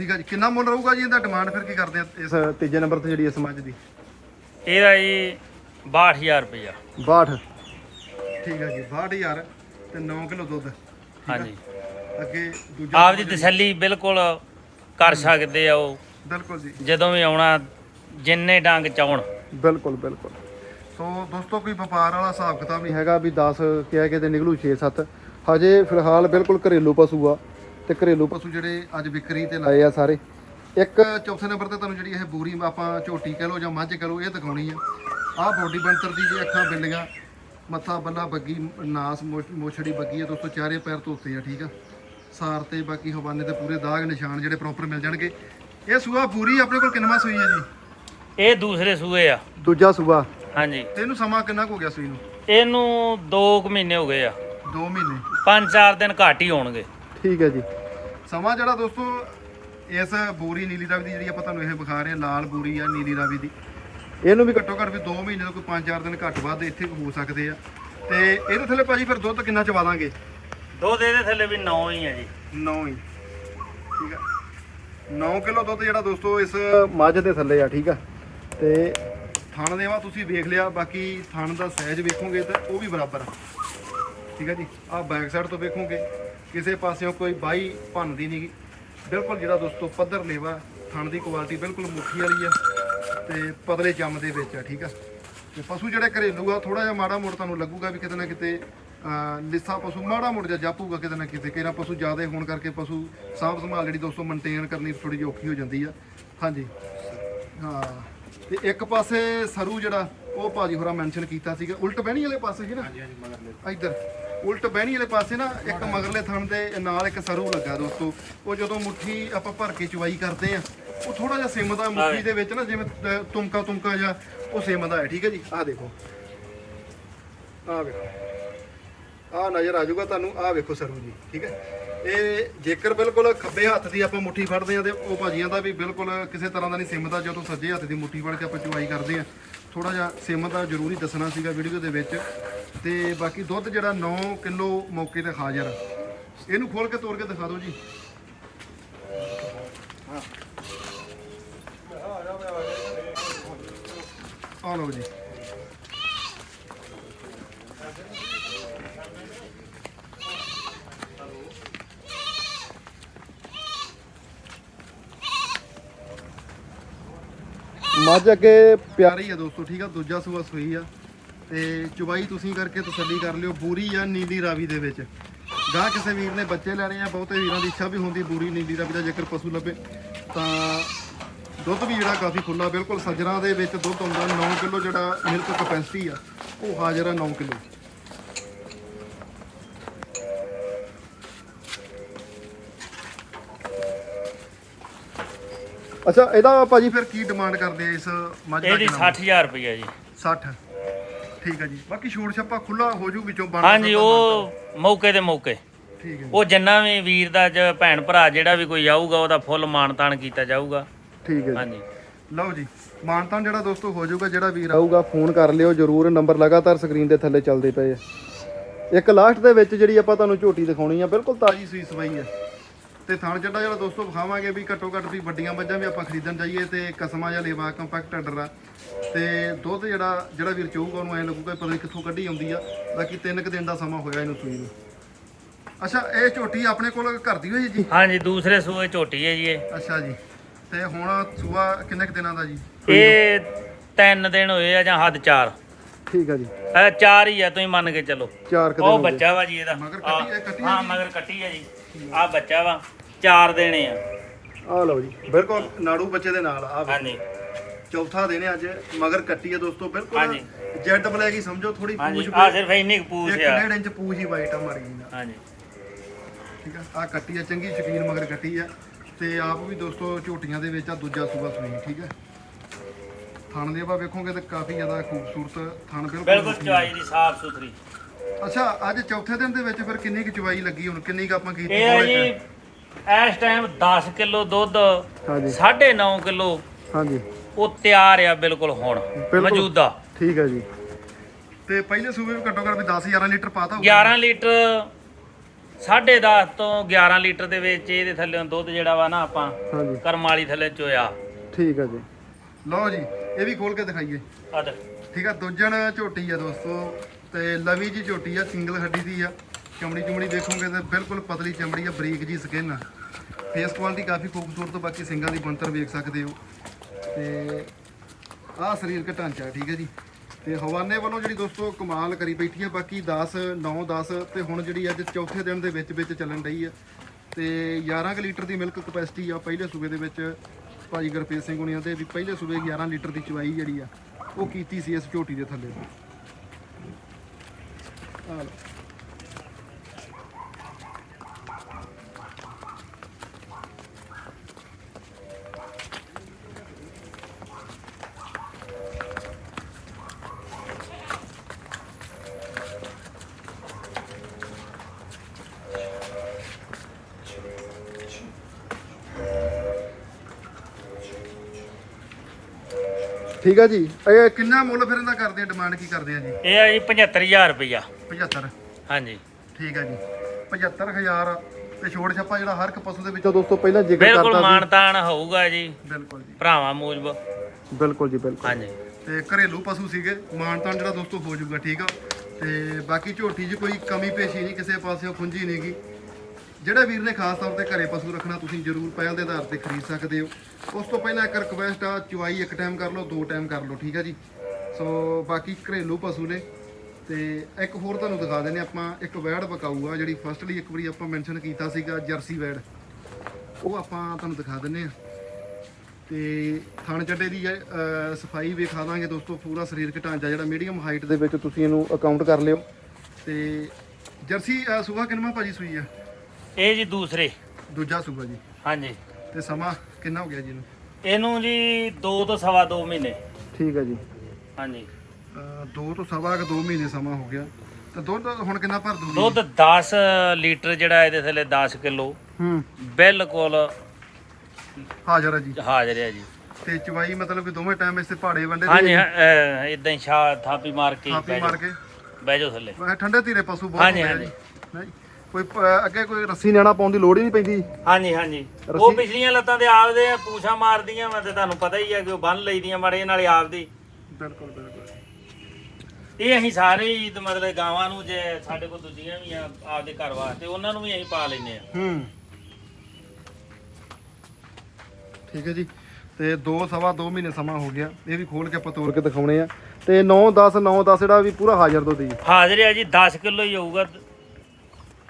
ਠੀਕ ਆ ਜੀ ਕਿੰਨਾ ਮੁੱਲ ਰਹੂਗਾ ਜੀ ਇਹਦਾ ਡਿਮਾਂਡ ਫਿਰ ਕੀ ਕਰਦੇ ਆ ਇਸ ਤੀਜੇ ਨੰਬਰ ਤੇ ਜਿਹੜੀ ਇਸ ਮੱਝ ਦੀ? ਇਹਦਾ ਜੀ 62000 ਰੁਪਇਆ। 62 ਠੀਕ ਆ ਜੀ 62000 ਤੇ 9 ਕਿਲੋ ਦੁੱਧ। ਹਾਂਜੀ। ਅੱਗੇ ਦੂਜਾ ਆਪ ਦੀ ਤਸੱਲੀ ਬਿਲਕੁਲ ਕਰ ਸਕਦੇ ਆ ਉਹ। ਬਿਲਕੁਲ ਜੀ। ਜਦੋਂ ਵੀ ਆਉਣਾ ਜਿੰਨੇ ਡੰਗ ਚਾਉਣ। ਬਿਲਕੁਲ ਬਿਲਕੁਲ। ਸੋ ਦੋਸਤੋ ਕੋਈ ਵਪਾਰ ਵਾਲਾ ਹਿਸਾਬ ਕਿਤਾਬ ਨਹੀਂ ਹੈਗਾ ਵੀ 10 ਕਹਿ ਕੇ ਤੇ ਨਿਕਲੂ 6 7 ਹਜੇ ਫਿਲਹਾਲ ਬਿਲਕੁਲ ਘਰੇਲੂ ਪਸ਼ੂ ਆ। ਤੇ ਘਰੇਲੂ ਪਸ਼ੂ ਜਿਹੜੇ ਅੱਜ ਵਿਕਰੀ ਤੇ ਲਾਏ ਆ ਸਾਰੇ। ਇੱਕ ਚੌਥੇ ਨੰਬਰ ਤੇ ਤੁਹਾਨੂੰ ਜਿਹੜੀ ਇਹ ਬੂਰੀ ਆਪਾਂ ਝੋਟੀ ਕਹਿ ਲਓ ਜਾਂ ਮੱਝ ਕਹਿ ਲਓ ਇਹ ਦਿਖਾਉਣੀ ਆ। ਆਹ ਬੋਡੀ ਬੰਤਰ ਦੀ ਜੇ ਅੱਖਾਂ ਬਿੱਲੀਆਂ ਮੱਥਾ ਬੱਲਾ ਬੱਗੀ ਨਾਸ ਮੋਛ- ਮੋਛੜੀ ਬੱਗੀ ਆ ਦੋਸਤੋ ਚਾਰੇ ਪੈਰ ਧੋਤੇ ਆ ਠੀਕ ਆ। ਸਾਰ ਤੇ ਬਾਕੀ ਹਵਾਨੇ ਤੇ ਪੂਰੇ ਦਾਗ ਨਿਸ਼ਾਨ ਜਿਹੜੇ ਪ੍ਰੋਪਰ ਮਿਲ ਜਾਣਗੇ। ਇਹ ਸੂਆ ਪੂਰੀ ਆਪਣੇ ਕੋਲ ਕਿੰਨਵਾਂ ਸੂਈ ਹੈ ਜੀ? ਇਹ ਦੂਸਰੇ ਸੂਏ ਆ। ਦੂਜਾ ਸੂਆ। ਹਾਂਜੀ। ਤੇ ਇਹਨੂੰ ਸਮਾਂ ਕਿੰਨਾ ਕੁ ਹੋ ਗਿਆ ਸੂਈ ਨੂੰ? ਇਹਨੂੰ 2 ਮਹੀਨੇ ਹੋ ਗਏ ਆ। 2 ਮਹੀਨੇ। 5-4 ਦਿਨ ਘੱਟ ਹੀ ਹੋਣਗੇ। ਠੀਕ ਹੈ ਜੀ। ਸਮਾਂ ਜਿਹੜਾ ਦੋਸਤੋ ਇਸ ਬੂਰੀ ਨੀਲੀ ਰਾਵੀ ਦੀ ਜਿਹੜੀ ਆਪਾਂ ਤੁਹਾਨੂੰ ਇਹ ਵਿਖਾ ਰਹੇ ਹਾਂ ਲਾਲ ਬੂਰੀ ਆ ਨੀਲੀ ਰਾਵੀ ਦੀ। ਇਹਨੂੰ ਵੀ ਘੱਟੋ ਘੱਟ ਵੀ 2 ਮਹੀਨੇ ਤੋਂ ਕੋਈ 5-4 ਦਿਨ ਘੱਟ ਵੱਧ ਇੱਥੇ ਹੋ ਸਕਦੇ ਆ। ਤੇ ਇਹਦੇ ਥੱਲੇ ਭਾਜੀ ਫਿਰ ਦੁੱਧ ਕਿੰਨਾ ਚਵਾ ਦਾਂਗੇ? ਦੁੱਧ ਇਹਦੇ ਥੱਲੇ ਵੀ 9 ਹੀ ਆ ਜੀ। 9 ਹੀ। ਠੀਕ ਆ। 9 ਕਿਲੋ ਦੁੱਧ ਜਿਹੜਾ ਦੋਸਤੋ ਇਸ ਮੱਝ ਦੇ ਥੱਲੇ ਆ ਠੀਕ ਆ। ਤੇ ਥਣ ਦੇਵਾ ਤੁਸੀਂ ਵੇਖ ਲਿਆ ਬਾਕੀ ਥਣ ਦਾ ਸਾਈਜ਼ ਵੇਖੋਗੇ ਤਾਂ ਉਹ ਵੀ ਬਰਾਬਰ ਆ। ਠੀਕ ਆ ਜੀ। ਆਹ ਬੈਕ ਸਾਈਡ ਤੋਂ ਵੇਖੋਗੇ। ਕਿਸੇ ਪਾਸਿਓਂ ਕੋਈ ਬਾਈ ਭੰਨਦੀ ਨਹੀਂ ਬਿਲਕੁਲ ਜਿਹੜਾ ਦੋਸਤੋ ਪੱਧਰ ਲੇਵਾ ਥਣ ਦੀ ਕੁਆਲਿਟੀ ਬਿਲਕੁਲ ਮੁੱਠੀ ਵਾਲੀ ਆ ਤੇ ਪਤਲੇ ਚੰਮ ਦੇ ਵਿੱਚ ਆ ਠੀਕ ਆ? ਤੇ ਪਸ਼ੂ ਜਿਹੜੇ ਘਰੇਲੂ ਆ ਥੋੜਾ ਜਿਹਾ ਮਾੜਾ ਮੋੜ ਤੁਹਾਨੂੰ ਲੱਗੂਗਾ ਵੀ ਕਿਤੇ ਨਾ ਕਿਤੇ ਲਿੱਸਾ ਪਸ਼ੂ ਮਾੜਾ ਮੋੜ ਜਿਹਾ ਜਾਪੂਗਾ ਕਿਤੇ ਨਾ ਕਿਤੇ ਕਿਹੜਾ ਪਸ਼ੂ ਜ਼ਿਆਦਾ ਹੋਣ ਕਰਕੇ ਪਸ਼ੂ ਸਾਂਭ ਸੰਭਾਲ ਜਿਹੜੀ ਦੋਸਤੋ ਮੇਨਟੇਨ ਕਰਨੀ ਥੋੜੀ ਜਿਹੀ ਔਖੀ ਹੋ ਜਾਂਦੀ ਆ। ਹਾਂਜੀ। ਹਾਂ ਤੇ ਇੱਕ ਪਾਸੇ ਸਰੂ ਜਿਹੜਾ ਉਹ ਭਾਜੀ ਹੋਰਾਂ ਮੈਂਸ਼ਨ ਕੀਤਾ ਸੀਗਾ ਉਲਟ ਬਹਿਣੀ ਵਾਲੇ ਪਾਸੇ ਸੀ ਨਾ? ਹਾਂਜੀ ਹਾਂਜੀ ਮਗਰਲੇ। ਇੱਧਰ। ਉਲਟ ਬਹਿਣੀ ਵਾਲੇ ਪਾਸੇ ਨਾ ਇੱਕ ਮਗਰਲੇ ਥਣ ਦੇ ਨਾਲ ਇੱਕ ਸਰੂ ਲੱਗਾ ਦੋਸਤੋ। ਉਹ ਜਦੋਂ ਮੁੱਠੀ ਆਪਾਂ ਭਰ ਕੇ ਚੁਵਾਈ ਕਰਦੇ ਆ ਉਹ ਥੋੜਾ ਜਿਹਾ ਸਿਮਦਾ ਮੁੱਠੀ ਦੇ ਵਿੱਚ ਨਾ ਜਿਵੇਂ ਤੁਮਕਾ ਤੁਮਕਾ ਜਿਹਾ ਉਹ ਸਿਮਦਾ ਹੈ ਠੀਕ ਹੈ ਜੀ? ਆਹ ਦੇਖੋ। ਆਹ ਵੇਖੋ। ਆਹ ਨਜ਼ਰ ਆ ਜਾਊਗਾ ਤੁਹਾਨੂੰ ਆਹ ਵੇਖੋ ਸਰੂ ਜੀ ਠੀਕ ਹੈ? ਇਹ ਜੇਕਰ ਬਿਲਕੁਲ ਖੱਬੇ ਹੱਥ ਦੀ ਆਪਾਂ ਮੁੱਠੀ ਫੜਦੇ ਆ ਤੇ ਉਹ ਭਾਜੀਆਂ ਦਾ ਵੀ ਬਿਲਕੁਲ ਕਿਸੇ ਤਰ੍ਹਾਂ ਦਾ ਨਹੀਂ ਸਿਮਦਾ ਜਦੋਂ ਸੱਜੇ ਹੱਥ ਦੀ ਮੁੱਠੀ ਫੜ ਕੇ ਆਪਾਂ ਚੁਵਾਈ ਕਰਦੇ ਆ। ਥੋੜਾ ਜਿਹਾ ਸਿਮਦਾ ਜ਼ਰੂਰੀ ਦੱਸਣਾ ਸੀਗਾ ਵੀਡੀਓ ਦੇ ਵਿੱਚ। ਤੇ ਬਾਕੀ ਦੁੱਧ ਜਿਹੜਾ 9 ਕਿਲੋ ਮੌਕੇ ਤੇ ਹਾਜ਼ਰ ਆ। ਇਹਨੂੰ ਖੋਲ ਕੇ ਤੋੜ ਕੇ ਦਿਖਾ ਦਿਓ ਜੀ। ਆ ਲਓ ਜੀ। ਮੱਝ ਅੱਗੇ ਪਿਆਰੀ ਆ ਦੋਸਤੋ, ਠੀਕ ਆ? ਦੂਜਾ ਸੂਆ ਸੂਈ ਆ। ਤੇ ਚੁਬਾਈ ਤੁਸੀਂ ਕਰਕੇ ਤਸੱਲੀ ਕਰ ਲਿਓ, ਬੂਰੀ ਆ ਨੀਲੀ ਰਾਵੀ ਦੇ ਵਿੱਚ। ਗਾਂ ਕਿਸੇ ਵੀਰ ਨੇ ਬੱਚੇ ਲੈਣੇ ਆ, ਬਹੁਤੇ ਵੀਰਾਂ ਦੀ ਇੱਛਾ ਵੀ ਹੁੰਦੀ ਬੂਰੀ, ਨੀਲੀ ਰਾਵੀ ਦਾ ਜੇਕਰ ਪਸ਼ੂ ਲੱਭੇ, ਤਾਂ ਦੁੱਧ ਵੀ ਜਿਹੜਾ ਕਾਫੀ ਖੁੱਲਾ ਬਿਲਕੁਲ ਸੱਜਰਾਂ ਦੇ ਵਿੱਚ ਦੁੱਧ ਆਉਂਦਾ 9 ਕਿਲੋ ਜਿਹੜਾ ਮਿਲਕ ਕਪੈਸਿਟੀ ਆ, ਉਹ ਹਾਜ਼ਰ ਆ 9 ਕਿਲੋ। ਅੱਛਾ ਇਹਦਾ ਭਾਜੀ ਫਿਰ ਕੀ ਡਿਮਾਂਡ ਕਰਦੇ ਆ ਇਸ ਮੱਝ ਦਾ ਇਹਦੀ ਕਿੰਨਾ? 60000 ਰੁਪਇਆ ਜੀ। 60 ਠੀਕ ਹੈ ਜੀ। ਬਾਕੀ ਛੋੜ ਛੱਪਾ ਖੁੱਲਾ ਹੋ ਜੂ ਵਿੱਚੋਂ ਬਣ ਹਾਂਜੀ ਉਹ ਮੌਕੇ ਦੇ ਮੌਕੇ। ਠੀਕ ਹੈ ਉਹ ਜਿੰਨਾ ਵੀ ਵੀਰ ਦਾ ਜ ਭੈਣ ਭਰਾ ਜਿਹੜਾ ਵੀ ਕੋਈ ਆਊਗਾ ਉਹਦਾ ਫੁੱਲ ਮਾਣ-ਤਾਣ ਕੀਤਾ ਜਾਊਗਾ। ਠੀਕ ਹੈ ਜੀ। ਹਾਂਜੀ। ਲਓ ਜੀ ਮਾਨਤਾਨ ਜਿਹੜਾ ਦੋਸਤੋ ਹੋ ਜਾਊਗਾ ਜਿਹੜਾ ਵੀਰ ਆਊਗਾ ਫੋਨ ਕਰ ਲਿਓ ਜਰੂਰ। ਨੰਬਰ ਲਗਾਤਾਰ ਸਕਰੀਨ ਦੇ ਥੱਲੇ ਚੱਲਦੇ ਪਏ ਆ। ਇੱਕ ਲਾਸਟ ਦੇ ਵਿੱਚ ਜਿਹੜੀ ਆਪਾਂ ਤੁਹਾਨੂੰ ਝੋਟੀ ਦਿਖਾਉਣੀ ਆ ਬਿਲਕੁਲ ਤਾਜ਼ੀ ਸੂਈ ਸਵਾਈ ਆ। ਤੇ ਥਣ ਚੱਡਾ ਜਿਹੜਾ ਦੋਸਤੋ ਵਿਖਾਵਾਂਗੇ ਵੀ ਘੱਟੋ ਘੱਟ ਵੀ ਵੱਡੀਆਂ ਮੱਝਾਂ ਵੀ ਆਪਾਂ ਖਰੀਦਣ ਜਾਈਏ ਤੇ ਕਸਮਾਂ ਜਾਂ ਲੇਵਾ ਕੰਪੈਕਟ ਆਰਡਰ ਆ। ਤੇ ਦੁੱਧ ਜਿਹੜਾ ਜਿਹੜਾ ਵੀਰ ਚਾਹੂਗਾ ਉਹਨੂੰ ਐ ਲੱਗੂਗਾ ਪਤਾ ਨਹੀਂ ਕਿੱਥੋਂ ਕੱਢੀ ਆਉਂਦੀ ਆ। ਬਾਕੀ ਤਿੰਨ ਕੁ ਦਿਨ ਦਾ ਸਮਾਂ ਹੋਇਆ ਇਹਨੂੰ ਸੂਈ ਨੂੰ। ਅੱਛਾ ਇਹ ਝੋਟੀ ਆਪਣੇ ਕੋਲ ਘਰ ਦੀ ਹੋਈ ਜੀ? ਹਾਂਜੀ ਦੂਸਰੇ ਸੂਏ ਝੋਟੀ ਹੈ ਜੀ ਇਹ। ਅੱਛਾ ਜੀ। ਤੇ ਹੁਣ ਸੂਆ ਕਿੰਨੇ ਕੁ ਦਿਨਾਂ ਦਾ ਜੀ? ਇਹ ਤਿੰਨ ਦਿਨ ਹੋਏ ਆ ਜਾਂ ਹੱਦ ਚਾਰ। ਠੀਕ ਆ ਜੀ। ਇਹ ਚਾਰ ਹੀ ਆ ਤੁਸੀਂ ਮੰਨ ਕੇ ਚੱਲੋ। ਚਾਰ ਕੁ ਉਹ। ਬੱਚਾ ਵਾ ਜੀ ਇਹਦਾ। ਮਗਰ ਕੱਟੀ- ਇਹ ਕੱਟੀ ਆਹ, ਹੈ? ਮਗਰ ਕੱਟੀ ਹੈ ਜੀ। ਆ ਬੱਚਾ ਵਾ ਚਾਰ ਦੇਣੇ ਆ। ਆ ਲਓ ਜੀ। ਬਿਲਕੁਲ ਨਾੜੂ ਬੱਚੇ ਦੇ ਨਾਲ ਆ ਹਾਂਜੀ। ਚੌਥਾ ਦਿਨ ਹੈ ਅੱਜ ਮਗਰ ਕੱਟੀ ਹੈ ਦੋਸਤੋ ਬਿਲਕੁਲ। ਹਾਂਜੀ। ਜੈਡ ਬਲੈਕ ਹੀ ਸਮਝੋ ਥੋੜੀ ਹਾਂਜੀ। ਪੂਛ ਆ ਸਿਰਫ ਇੰਨੀ ਕੁ ਪੂਛ ਆ। ਡੇਢ ਇੰਚ ਪੂਛ ਹੀ ਵਾਈਟ ਆ ਮਾਰੀ ਜੀ ਨਾਲ। ਹਾਂਜੀ। ਠੀਕ ਆ? ਆ ਕੱਟੀ ਆ ਚੰਗੀ ਸ਼ਕੀਨ ਮਗਰ ਕੱਟੀ ਆ। ਤੇ ਆਪ ਵੀ ਦੋਸਤੋ ਝੋਟੀਆਂ ਦੇ ਵਿੱਚ ਆ ਦੂਜਾ ਸੂਬਾ ਸੂਈ ਠੀਕ ਹੈ ਥਣ ਦੇ ਆਪਾਂ ਵੇਖੋਗੇ ਤਾਂ ਕਾਫੀ ਜ਼ਿਆਦਾ ਖੂਬਸੂਰਤ ਥਣ ਬਿਲਕੁਲ ਬਿਲਕੁਲ ਦੀ ਸਾਫ਼ ਸੁਥਰੀ। ਅੱਛਾ ਅੱਜ ਚੌਥੇ ਦਿਨ ਦੇ ਵਿੱਚ ਫਿਰ ਕਿੰਨੀ ਕੁ ਚਵਾਈ ਲੱਗੀ ਹੁਣ? ਕਿੰਨੀ ਕੁ ਆਪਾਂ ਕੀਤੀ ਇਹ ਹੈ ਜੀ ਇਸ ਟਾਈਮ 10 ਕਿਲੋ ਦੁੱਧ ਹਾਂਜੀ। 9.5 ਕਿਲੋ ਹਾਂਜੀ। ਉਹ ਤਿਆਰ ਆ ਬਿਲਕੁਲ ਹੁਣ ਮੌਜੂਦਾ। ਠੀਕ ਹੈ ਜੀ। ਤੇ ਪਹਿਲੇ ਸੂਬੇ ਵੀ ਘੱਟੋ ਘੱਟ ਵੀ 10 11 ਲੀਟਰ ਪਾਤਾ ਹੋਊਗਾ। 11 ਲੀਟਰ 10.5 ਤੋਂ 11 ਲੀਟਰ ਦੇ ਵਿੱਚ ਇਹਦੇ ਥੱਲੇ ਦੁੱਧ ਜਿਹੜਾ ਵਾ ਨਾ ਆਪਾਂ ਹਾਂਜੀ। ਕਰਮ ਵਾਲੀ ਥੱਲੇ ਚੋਇਆ। ਠੀਕ ਹੈ ਜੀ। ਲਓ ਜੀ ਇਹ ਵੀ ਖੋਲ ਕੇ ਦਿਖਾਈਏ। ਆ ਦੇ ਠੀਕ ਆ ਦੁੱਜਣ ਝੋਟੀ ਆ ਦੋਸਤੋ। ਤੇ ਲਵੀ ਜੀ ਝੋਟੀ ਆ, ਸਿੰਗਲ ਹੱਡੀ ਦੀ ਆ। ਚਮੜੀ ਚਮੜੀ ਦੇਖੋਗੇ ਤੇ ਬਿਲਕੁਲ ਪਤਲੀ ਚਮੜੀ ਆ, ਬਰੀਕ ਜੀ ਸਕਿਨ ਆ। ਫੇਸ ਕੁਆਲਿਟੀ ਕਾਫੀ ਖੂਬਸੂਰਤ, ਬਾਕੀ ਸਿੰਗਾਂ ਦੀ ਬਣਤਰ ਵੇਖ ਸਕਦੇ ਹੋ। ਤੇ ਆਹ ਸਰੀਰਕ ਢਾਂਚਾ ਠੀਕ ਹੈ ਜੀ। ਤੇ ਹਵਾਨੇ ਵੱਲੋਂ ਜਿਹੜੀ ਦੋਸਤੋ ਕਮਾਲ ਕਰੀ ਬੈਠੀ ਆ, ਬਾਕੀ 10 9 10 ਤੇ ਹੁਣ ਜਿਹੜੀ ਅੱਜ ਚੌਥੇ ਦਿਨ ਦੇ ਵਿੱਚ ਵਿੱਚ ਚੱਲਣ ਰਹੀ ਆ। ਤੇ 11 ਕੁ ਲੀਟਰ ਦੀ ਮਿਲਕ ਕਪੈਸਿਟੀ ਆ ਪਹਿਲੇ ਸੂਬੇ ਦੇ ਵਿੱਚ, ਭਾਈ ਗੁਰਪ੍ਰੀਤ ਸਿੰਘ ਹੁਣੀਆਂ ਦੇ ਵੀ ਪਹਿਲੇ ਸੂਬੇ 11 ਲੀਟਰ ਦੀ ਚਵਾਈ ਜਿਹੜੀ ਆ, ਉਹ ਕੀਤੀ ਸੀ ਇਸ ਝੋਟੀ ਦੇ ਥੱਲੇ। ਆ ਠੀਕ ਆ ਜੀ। ਇਹ ਕਿੰਨਾ ਮੁੱਲ ਫਿਰ ਇਹਦਾ ਕਰਦੇ ਆ? ਡਿਮਾਂਡ ਕੀ ਕਰਦੇ ਆ ਜੀ? ਇਹ ਆ ਜੀ 75000 ਰੁਪਇਆ 75 ਹਾਂਜੀ। ਠੀਕ ਆ ਜੀ। 75000 ਤੇ ਛੋੜ ਛੱਪਾ ਜਿਹੜਾ ਹਰ ਇੱਕ ਪਸ਼ੂ ਦੇ ਵਿੱਚੋਂ ਦੋਸਤੋ ਪਹਿਲਾਂ ਜ਼ਿਕਰ ਬਿਲਕੁਲ ਕਰਤਾ ਮਾਨਤਾਨ ਹੋਊਗਾ ਜੀ। ਬਿਲਕੁਲ ਜੀ। ਭਰਾਵਾਂ ਮੂਜਬ। ਬਿਲਕੁਲ ਜੀ ਬਿਲਕੁਲ। ਹਾਂਜੀ। ਤੇ ਘਰੇਲੂ ਪਸ਼ੂ ਸੀਗੇ। ਮਾਨਤਾਨ ਜਿਹੜਾ ਦੋਸਤੋ ਹੋ ਜਾਊਗਾ ਠੀਕ ਆ। ਤੇ ਬਾਕੀ ਝੋਟੀ 'ਚ ਕੋਈ ਕਮੀ ਪੇਸ਼ੀ ਨਹੀਂ ਕਿਸੇ ਪਾਸਿਓਂ ਖੁੰਝੀ ਨਹੀਂਗੀ ਜਿਹੜੇ ਵੀਰ ਨੇ ਖਾਸ ਤੌਰ ਤੇ ਘਰੇ ਪਸ਼ੂ ਰੱਖਣਾ ਤੁਸੀਂ ਜ਼ਰੂਰ ਪਹਿਲ ਦੇ ਆਧਾਰ ਤੇ ਖਰੀਦ ਸਕਦੇ ਹੋ। ਉਸ ਤੋਂ ਪਹਿਲਾਂ ਇੱਕ ਰਿਕਵੈਸਟ ਆ ਚੁਆਈ ਇੱਕ ਟਾਈਮ ਕਰ ਲਓ ਦੋ ਟਾਈਮ ਕਰ ਲਓ ਠੀਕ ਆ ਜੀ? ਸੋ ਬਾਕੀ ਘਰੇਲੂ ਪਸ਼ੂ ਨੇ ਤੇ ਇੱਕ ਹੋਰ ਤੁਹਾਨੂੰ ਦਿਖਾ ਦਿੰਦੇ ਆਪਾਂ। ਇੱਕ ਵੈੜ ਬਕਾਊ ਆ ਜਿਹੜੀ ਫਸਟਲੀ ਇੱਕ ਵਾਰੀ ਆਪਾਂ ਮੈਂਸ਼ਨ ਕੀਤਾ ਸੀਗਾ ਜਰਸੀ ਵੈੜ। ਉਹ ਆਪਾਂ ਤੁਹਾਨੂੰ ਦਿਖਾ ਦਿੰਨੇ ਆ ਤੇ ਥਣ ਚੱਡੇ ਦੀ ਅਹ, ਸਫ਼ਾਈ ਵੇਖਾ ਦਾਂਗੇ ਦੋਸਤੋ ਪੂਰਾ ਸਰੀਰਕ ਢਾਂਚਾ ਜਿਹੜਾ ਮੀਡੀਅਮ ਹਾਈਟ ਦੇ ਵਿੱਚ ਤੁਸੀਂ ਇਹਨੂੰ ਅਕਾਊਂਟ ਕਰ ਲਿਓ। ਤੇ ਜਰਸੀ ਅਹ, ਸੂਬਾ ਕਿੰਨਵਾਂ ਭਾਜੀ ਸੂਈ ਆ? ਇਹ ਜੀ ਦੂਸਰੇ। ਦੂਜਾ ਸੂਬਾ ਜੀ। ਹਾਂਜੀ। ਤੇ ਸਮਾਂ ਕਿੰਨਾ ਹੋ ਗਿਆ ਜੀ ਇਹਨੂੰ? ਇਹਨੂੰ ਜੀ 2 ਤੋਂ ਸਵਾ 2 ਮਹੀਨੇ। ਠੀਕ ਹੈ ਜੀ। ਹਾਂਜੀ। ਅਹ, ਦੋ ਤੋਂ ਸਵਾ ਕੁ ਦੋ ਮਹੀਨੇ ਸਮਾਂ ਹੋ ਗਿਆ। ਤੇ ਦੁੱਧ ਹੁਣ ਕਿੰਨਾ ਭਰ ਦੂਗੀ? ਦੁੱਧ 10 ਲੀਟਰ ਜਿਹੜਾ ਇਹਦੇ ਥੱਲੇ 10 ਕਿਲੋ। ਹੂੰ। ਬਿਲਕੁਲ ਹਾਜ਼ਰ ਹੈ ਜੀ। ਹਾਜ਼ਰ ਹੈ ਜੀ। ਤੇ ਚਵਾਈ ਮਤਲਬ ਕਿ ਦੋਵੇਂ ਟਾਈਮ ਇਸੇ ਪਹਾੜੇ ਵੰਡੇ ਹਾਂਜੀ ਇਦਾਂ ਹੀ ਛਾ ਥਾਪੀ ਮਾਰ ਕੇ ਹੀ ਥਾਪੀ ਬਹਿ ਮਾਰ ਜਾਓ। ਕੇ? ਬਹਿ ਜਾਓ ਥੱਲੇ। ਠੰਡੇ ਧੀਰੇ ਪਸ਼ੂ ਬਹੁਤ ਹਾਂਜੀ, ਹੁੰਦੇ ਆ ਹਾਂਜੀ। ਜੀ? ਨਹੀਂ ਕੋਈ ਪ- ਅੱਗੇ ਕੋਈ ਰੱਸੀ ਨਿਆਣਾ ਪਾਉਣ ਦੀ ਲੋੜ ਹੀ ਨਹੀਂ ਪੈਂਦੀ। ਹਾਂਜੀ ਹਾਂਜੀ। ਉਹ ਪਿਛਲੀਆਂ ਲੱਤਾਂ ਤੇ ਆਪਦੇ ਆ, ਪੂਛਾਂ ਮਾਰਦੀਆਂ ਮੈਂ ਤੇ ਤੁਹਾਨੂੰ ਪਤਾ ਹੀ ਆ ਕਿ ਉਹ ਬੰਨ ਲਈਦੀਆਂ ਮੜੇ ਨਾਲੇ ਆਪਦੀ। ਬਿਲਕੁਲ ਬਿਲਕੁਲ। ਇਹ ਅਸੀਂ ਸਾਰੇ ਹੀ ਤੇ ਮਤਲਬ ਗਾਵਾਂ ਨੂੰ ਜੇ ਸਾਡੇ ਕੋਲ ਦੂਜੀਆਂ ਵੀ ਆ ਆਪਦੇ ਘਰ ਵਾਸਤੇ ਉਹਨਾਂ ਨੂੰ ਵੀ ਅਸੀਂ ਪਾ ਲੈਨੇ ਆ। ਹੂੰ। ਠੀਕ ਹੈ ਜੀ। ਤੇ 2 ਸਵਾ 2 ਮਹੀਨੇ ਸਮਾਂ ਹੋ ਗਿਆ। ਇਹ ਵੀ ਖੋਲ ਕੇ ਆਪਾਂ ਤੋੜ ਕੇ ਦਿਖਾਉਣੇ ਆ। ਤੇ 9 10 9 10 ਜਿਹੜਾ ਵੀ ਪੂਰਾ ਹਾਜ਼ਰ ਦੁੱਧ ਜੀ। ਹਾਜ਼ਰ ਆ ਜੀ 10 ਕਿਲੋ ਹੀ ਹੋਊਗਾ।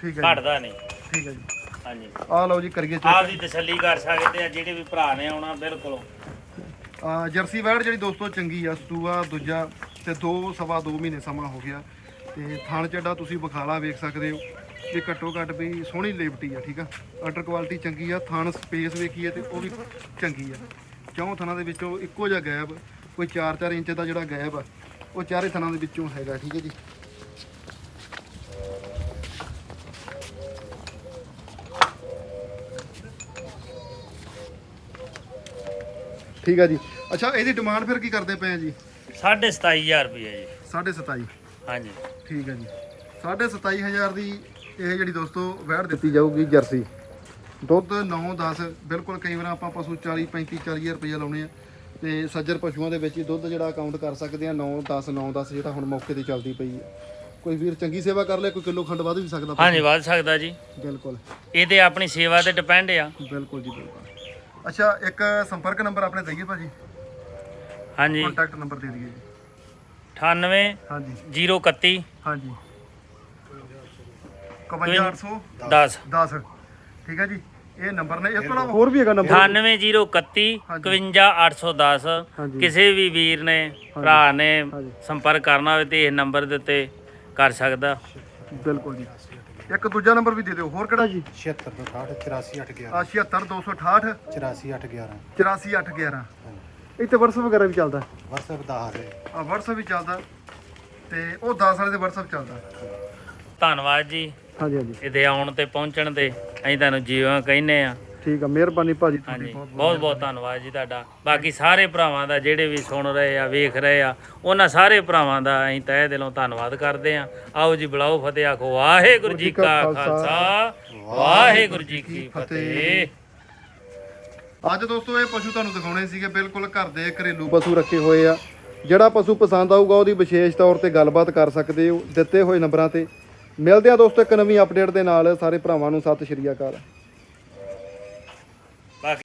ਠੀਕ ਹੈ ਜੀ। ਘਟਦਾ ਨਹੀਂ। ਠੀਕ ਹੈ ਜੀ। ਹਾਂਜੀ। ਆ ਲਓ ਜੀ ਕਰੀਏ ਚੈੱਕ। ਆਪਦੀ ਤਸੱਲੀ ਕਰ ਸਕਦੇ ਆ ਜਿਹੜੇ ਵੀ ਭਰਾ ਨੇ ਆਉਣਾ ਬਿਲਕੁਲ। ਆ ਜਰਸੀ ਵੈੜ ਜਿਹੜੀ ਦੋਸਤੋ ਚੰਗੀ ਆ ਸਤੂਆ ਦੂਜਾ ਤੇ 2 ਸਵਾ 2 ਮਹੀਨੇ ਸਮਾਂ ਹੋ ਗਿਆ। ਤੇ ਥਣ ਚੱਡਾ ਤੁਸੀਂ ਬਖਾਲਾ ਵੇਖ ਸਕਦੇ ਹੋ ਵੀ ਘੱਟੋ ਘੱਟ ਵੀ ਸੋਹਣੀ ਲੇਵਟੀ ਆ ਠੀਕ ਆ? ਆਰਡਰ ਕੁਆਲਿਟੀ ਚੰਗੀ ਆ ਥਣ ਸਪੇਸ ਵੇਖੀਏ ਤੇ ਉਹ ਵੀ ਚੰਗੀ ਆ। ਚੌਂ ਥਣਾਂ ਦੇ ਵਿੱਚੋਂ ਇੱਕੋ ਜਿਹਾ ਗੈਪ ਕੋਈ 4-4 ਇੰਚ ਦਾ ਜਿਹੜਾ ਗੈਪ ਆ ਉਹ ਚਾਰੇ ਥਣਾਂ ਦੇ ਵਿੱਚੋਂ ਹੈਗਾ ਠੀਕ ਹੈ ਜੀ? ਠੀਕ ਹੈ ਜੀ। ਅੱਛਾ ਇਹਦੀ ਡਿਮਾਂਡ ਫਿਰ ਕੀ ਕਰਦੇ ਪਏ ਆ ਜੀ? 27500 ਰੁਪਏ ਜੀ। 27.5 ਹਾਂਜੀ। ਠੀਕ ਹੈ ਜੀ। 27500 ਦੀ ਇਹ ਜਿਹੜੀ ਦੋਸਤੋ ਵੈੜ ਦਿੱਤੀ ਜਾਊਗੀ ਜਰਸੀ। ਦੁੱਧ 9 10 ਬਿਲਕੁਲ ਕਈ ਵਾਰ ਆਪਾਂ ਪਸ਼ੂ 40 35 40000 ਰੁਪਏ ਲਾਉਣੇ ਆ। ਤੇ ਸੱਜਰ ਪਸ਼ੂਆਂ ਦੇ ਵਿੱਚ ਹੀ ਦੁੱਧ ਜਿਹੜਾ ਕਾਊਂਟ ਕਰ ਸਕਦੇ ਆ 9 10 9 10 ਜਿਹੜਾ ਹੁਣ ਮੌਕੇ ਤੇ ਚੱਲਦੀ ਪਈ ਹੈ ਕੋਈ ਵੀਰ ਚੰਗੀ ਸੇਵਾ ਕਰ ਲੈ ਕੋਈ ਕਿਲੋ ਖੰਡ ਵੱਧ ਵੀ ਸਕਦਾ। ਹਾਂਜੀ ਵੱਧ ਸਕਦਾ ਜੀ। ਬਿਲਕੁਲ। ਇਹ ਤੇ ਆਪਣੀ ਸੇਵਾ ਤੇ ਡਿਪੈਂਡ ਆ। ਬਿਲਕੁਲ ਜੀ ਬਿਲਕੁਲ। ਅੱਛਾ ਇੱਕ ਸੰਪਰਕ ਨੰਬਰ ਆਪਣੇ ਦਈਏ ਭਾਜੀ? ਹਾਂਜੀ। ਕੰਟੈਕਟ ਨੰਬਰ ਦੇ ਦਈਏ ਜੀ। 98 ਹਾਂਜੀ। 031 ਹਾਂਜੀ। 51800 10 10 ਠੀਕ ਹੈ ਜੀ। ਇਹ ਨੰਬਰ ਨੇ ਇਸ ਤੋਂ ਇਲਾਵਾ ਹੋਰ ਵੀ ਹੈਗਾ ਨੰਬਰ? 98031 51810 ਹਾਂਜੀ। ਕਿਸੇ ਵੀ ਵੀਰ ਨੇ ਭਰਾ ਨੇ। ਸੰਪਰਕ ਕਰਨਾ ਹੋਵੇ ਤੇ ਇਸ ਨੰਬਰ ਦੇ ਉੱਤੇ ਕਰ ਸਕਦਾ। ਬਿਲਕੁਲ ਜੀ। ਇੱਕ ਦੂਜਾ ਨੰਬਰ ਵੀ ਦੇ ਦਿਓ ਹੋਰ ਕਿਹੜਾ? ਜੀ 76 ਤੋਂ 68 84 8 ਆ 76268 84 8 11 84811 ਇੱਥੇ WhatsApp ਵਗੈਰਾ ਵੀ ਚੱਲਦਾ? WhatsApp ਦਾ ਹਾਲ ਹੈ। ਆ WhatsApp ਵੀ ਚੱਲਦਾ। ਤੇ ਉਹ 10 ਵਾਲੇ ਦੇ WhatsApp ਚੱਲਦਾ। ਧੰਨਵਾਦ ਜੀ। ਹਾਂਜੀ ਹਾਂਜੀ। ਇਹਦੇ ਆਉਣ ਤੇ ਪਹੁੰਚਣ ਤੇ ਅਸੀਂ ਤੁਹਾਨੂੰ ਜੀਵਾਂ ਕਹਿੰਨੇ ਆ। ਠੀਕ ਆ ਮਿਹਰਬਾਨੀ ਭਾਜੀ ਹਾਂਜੀ ਤੁਹਾਡੀ। ਬਹੁਤ ਬਹੁਤ ਬਹੁਤ ਧੰਨਵਾਦ ਜੀ ਤੁਹਾਡਾ। ਬਾਕੀ ਸਾਰੇ ਭਰਾਵਾਂ ਦਾ ਜਿਹੜੇ ਵੀ ਸੁਣ ਰਹੇ ਆ ਵੇਖ ਰਹੇ ਆ ਉਹਨਾਂ ਸਾਰੇ ਭਰਾਵਾਂ ਦਾ ਅਸੀਂ ਤਹਿ ਦਿਲੋਂ ਧੰਨਵਾਦ ਕਰਦੇ ਆ। ਆਓ ਜੀ ਬੁਲਾਓ ਫਤਿਹ ਆਖੋ ਵਾਹਿਗੁਰੂ ਜੀ ਕਾ ਖਾਲਸਾ ਵਾਹਿਗੁਰੂ ਜੀ ਕੀ ਫਤਿਹ। ਅੱਜ ਦੋਸਤੋ ਇਹ ਪਸ਼ੂ ਤੁਹਾਨੂੰ ਦਿਖਾਉਣੇ ਸੀਗੇ ਬਿਲਕੁਲ ਘਰ ਦੇ ਘਰੇਲੂ ਪਸ਼ੂ। ਰੱਖੇ ਹੋਏ ਆ। ਜਿਹੜਾ ਪਸ਼ੂ ਪਸੰਦ ਆਊਗਾ ਉਹਦੀ ਵਿਸ਼ੇਸ਼ ਤੌਰ ਤੇ ਗੱਲਬਾਤ ਕਰ ਸਕਦੇ ਹੋ ਦਿੱਤੇ ਹੋਏ ਨੰਬਰਾਂ ਤੇ। ਮਿਲਦੇ ਆ ਦੋਸਤੋ ਇੱਕ ਨਵੀਂ ਅਪਡੇਟ ਦੇ ਨਾਲ। ਸਾਰੇ ਭਰਾਵਾਂ ਨੂੰ ਸਤਿ ਸ਼੍ਰੀ ਅਕਾਲ।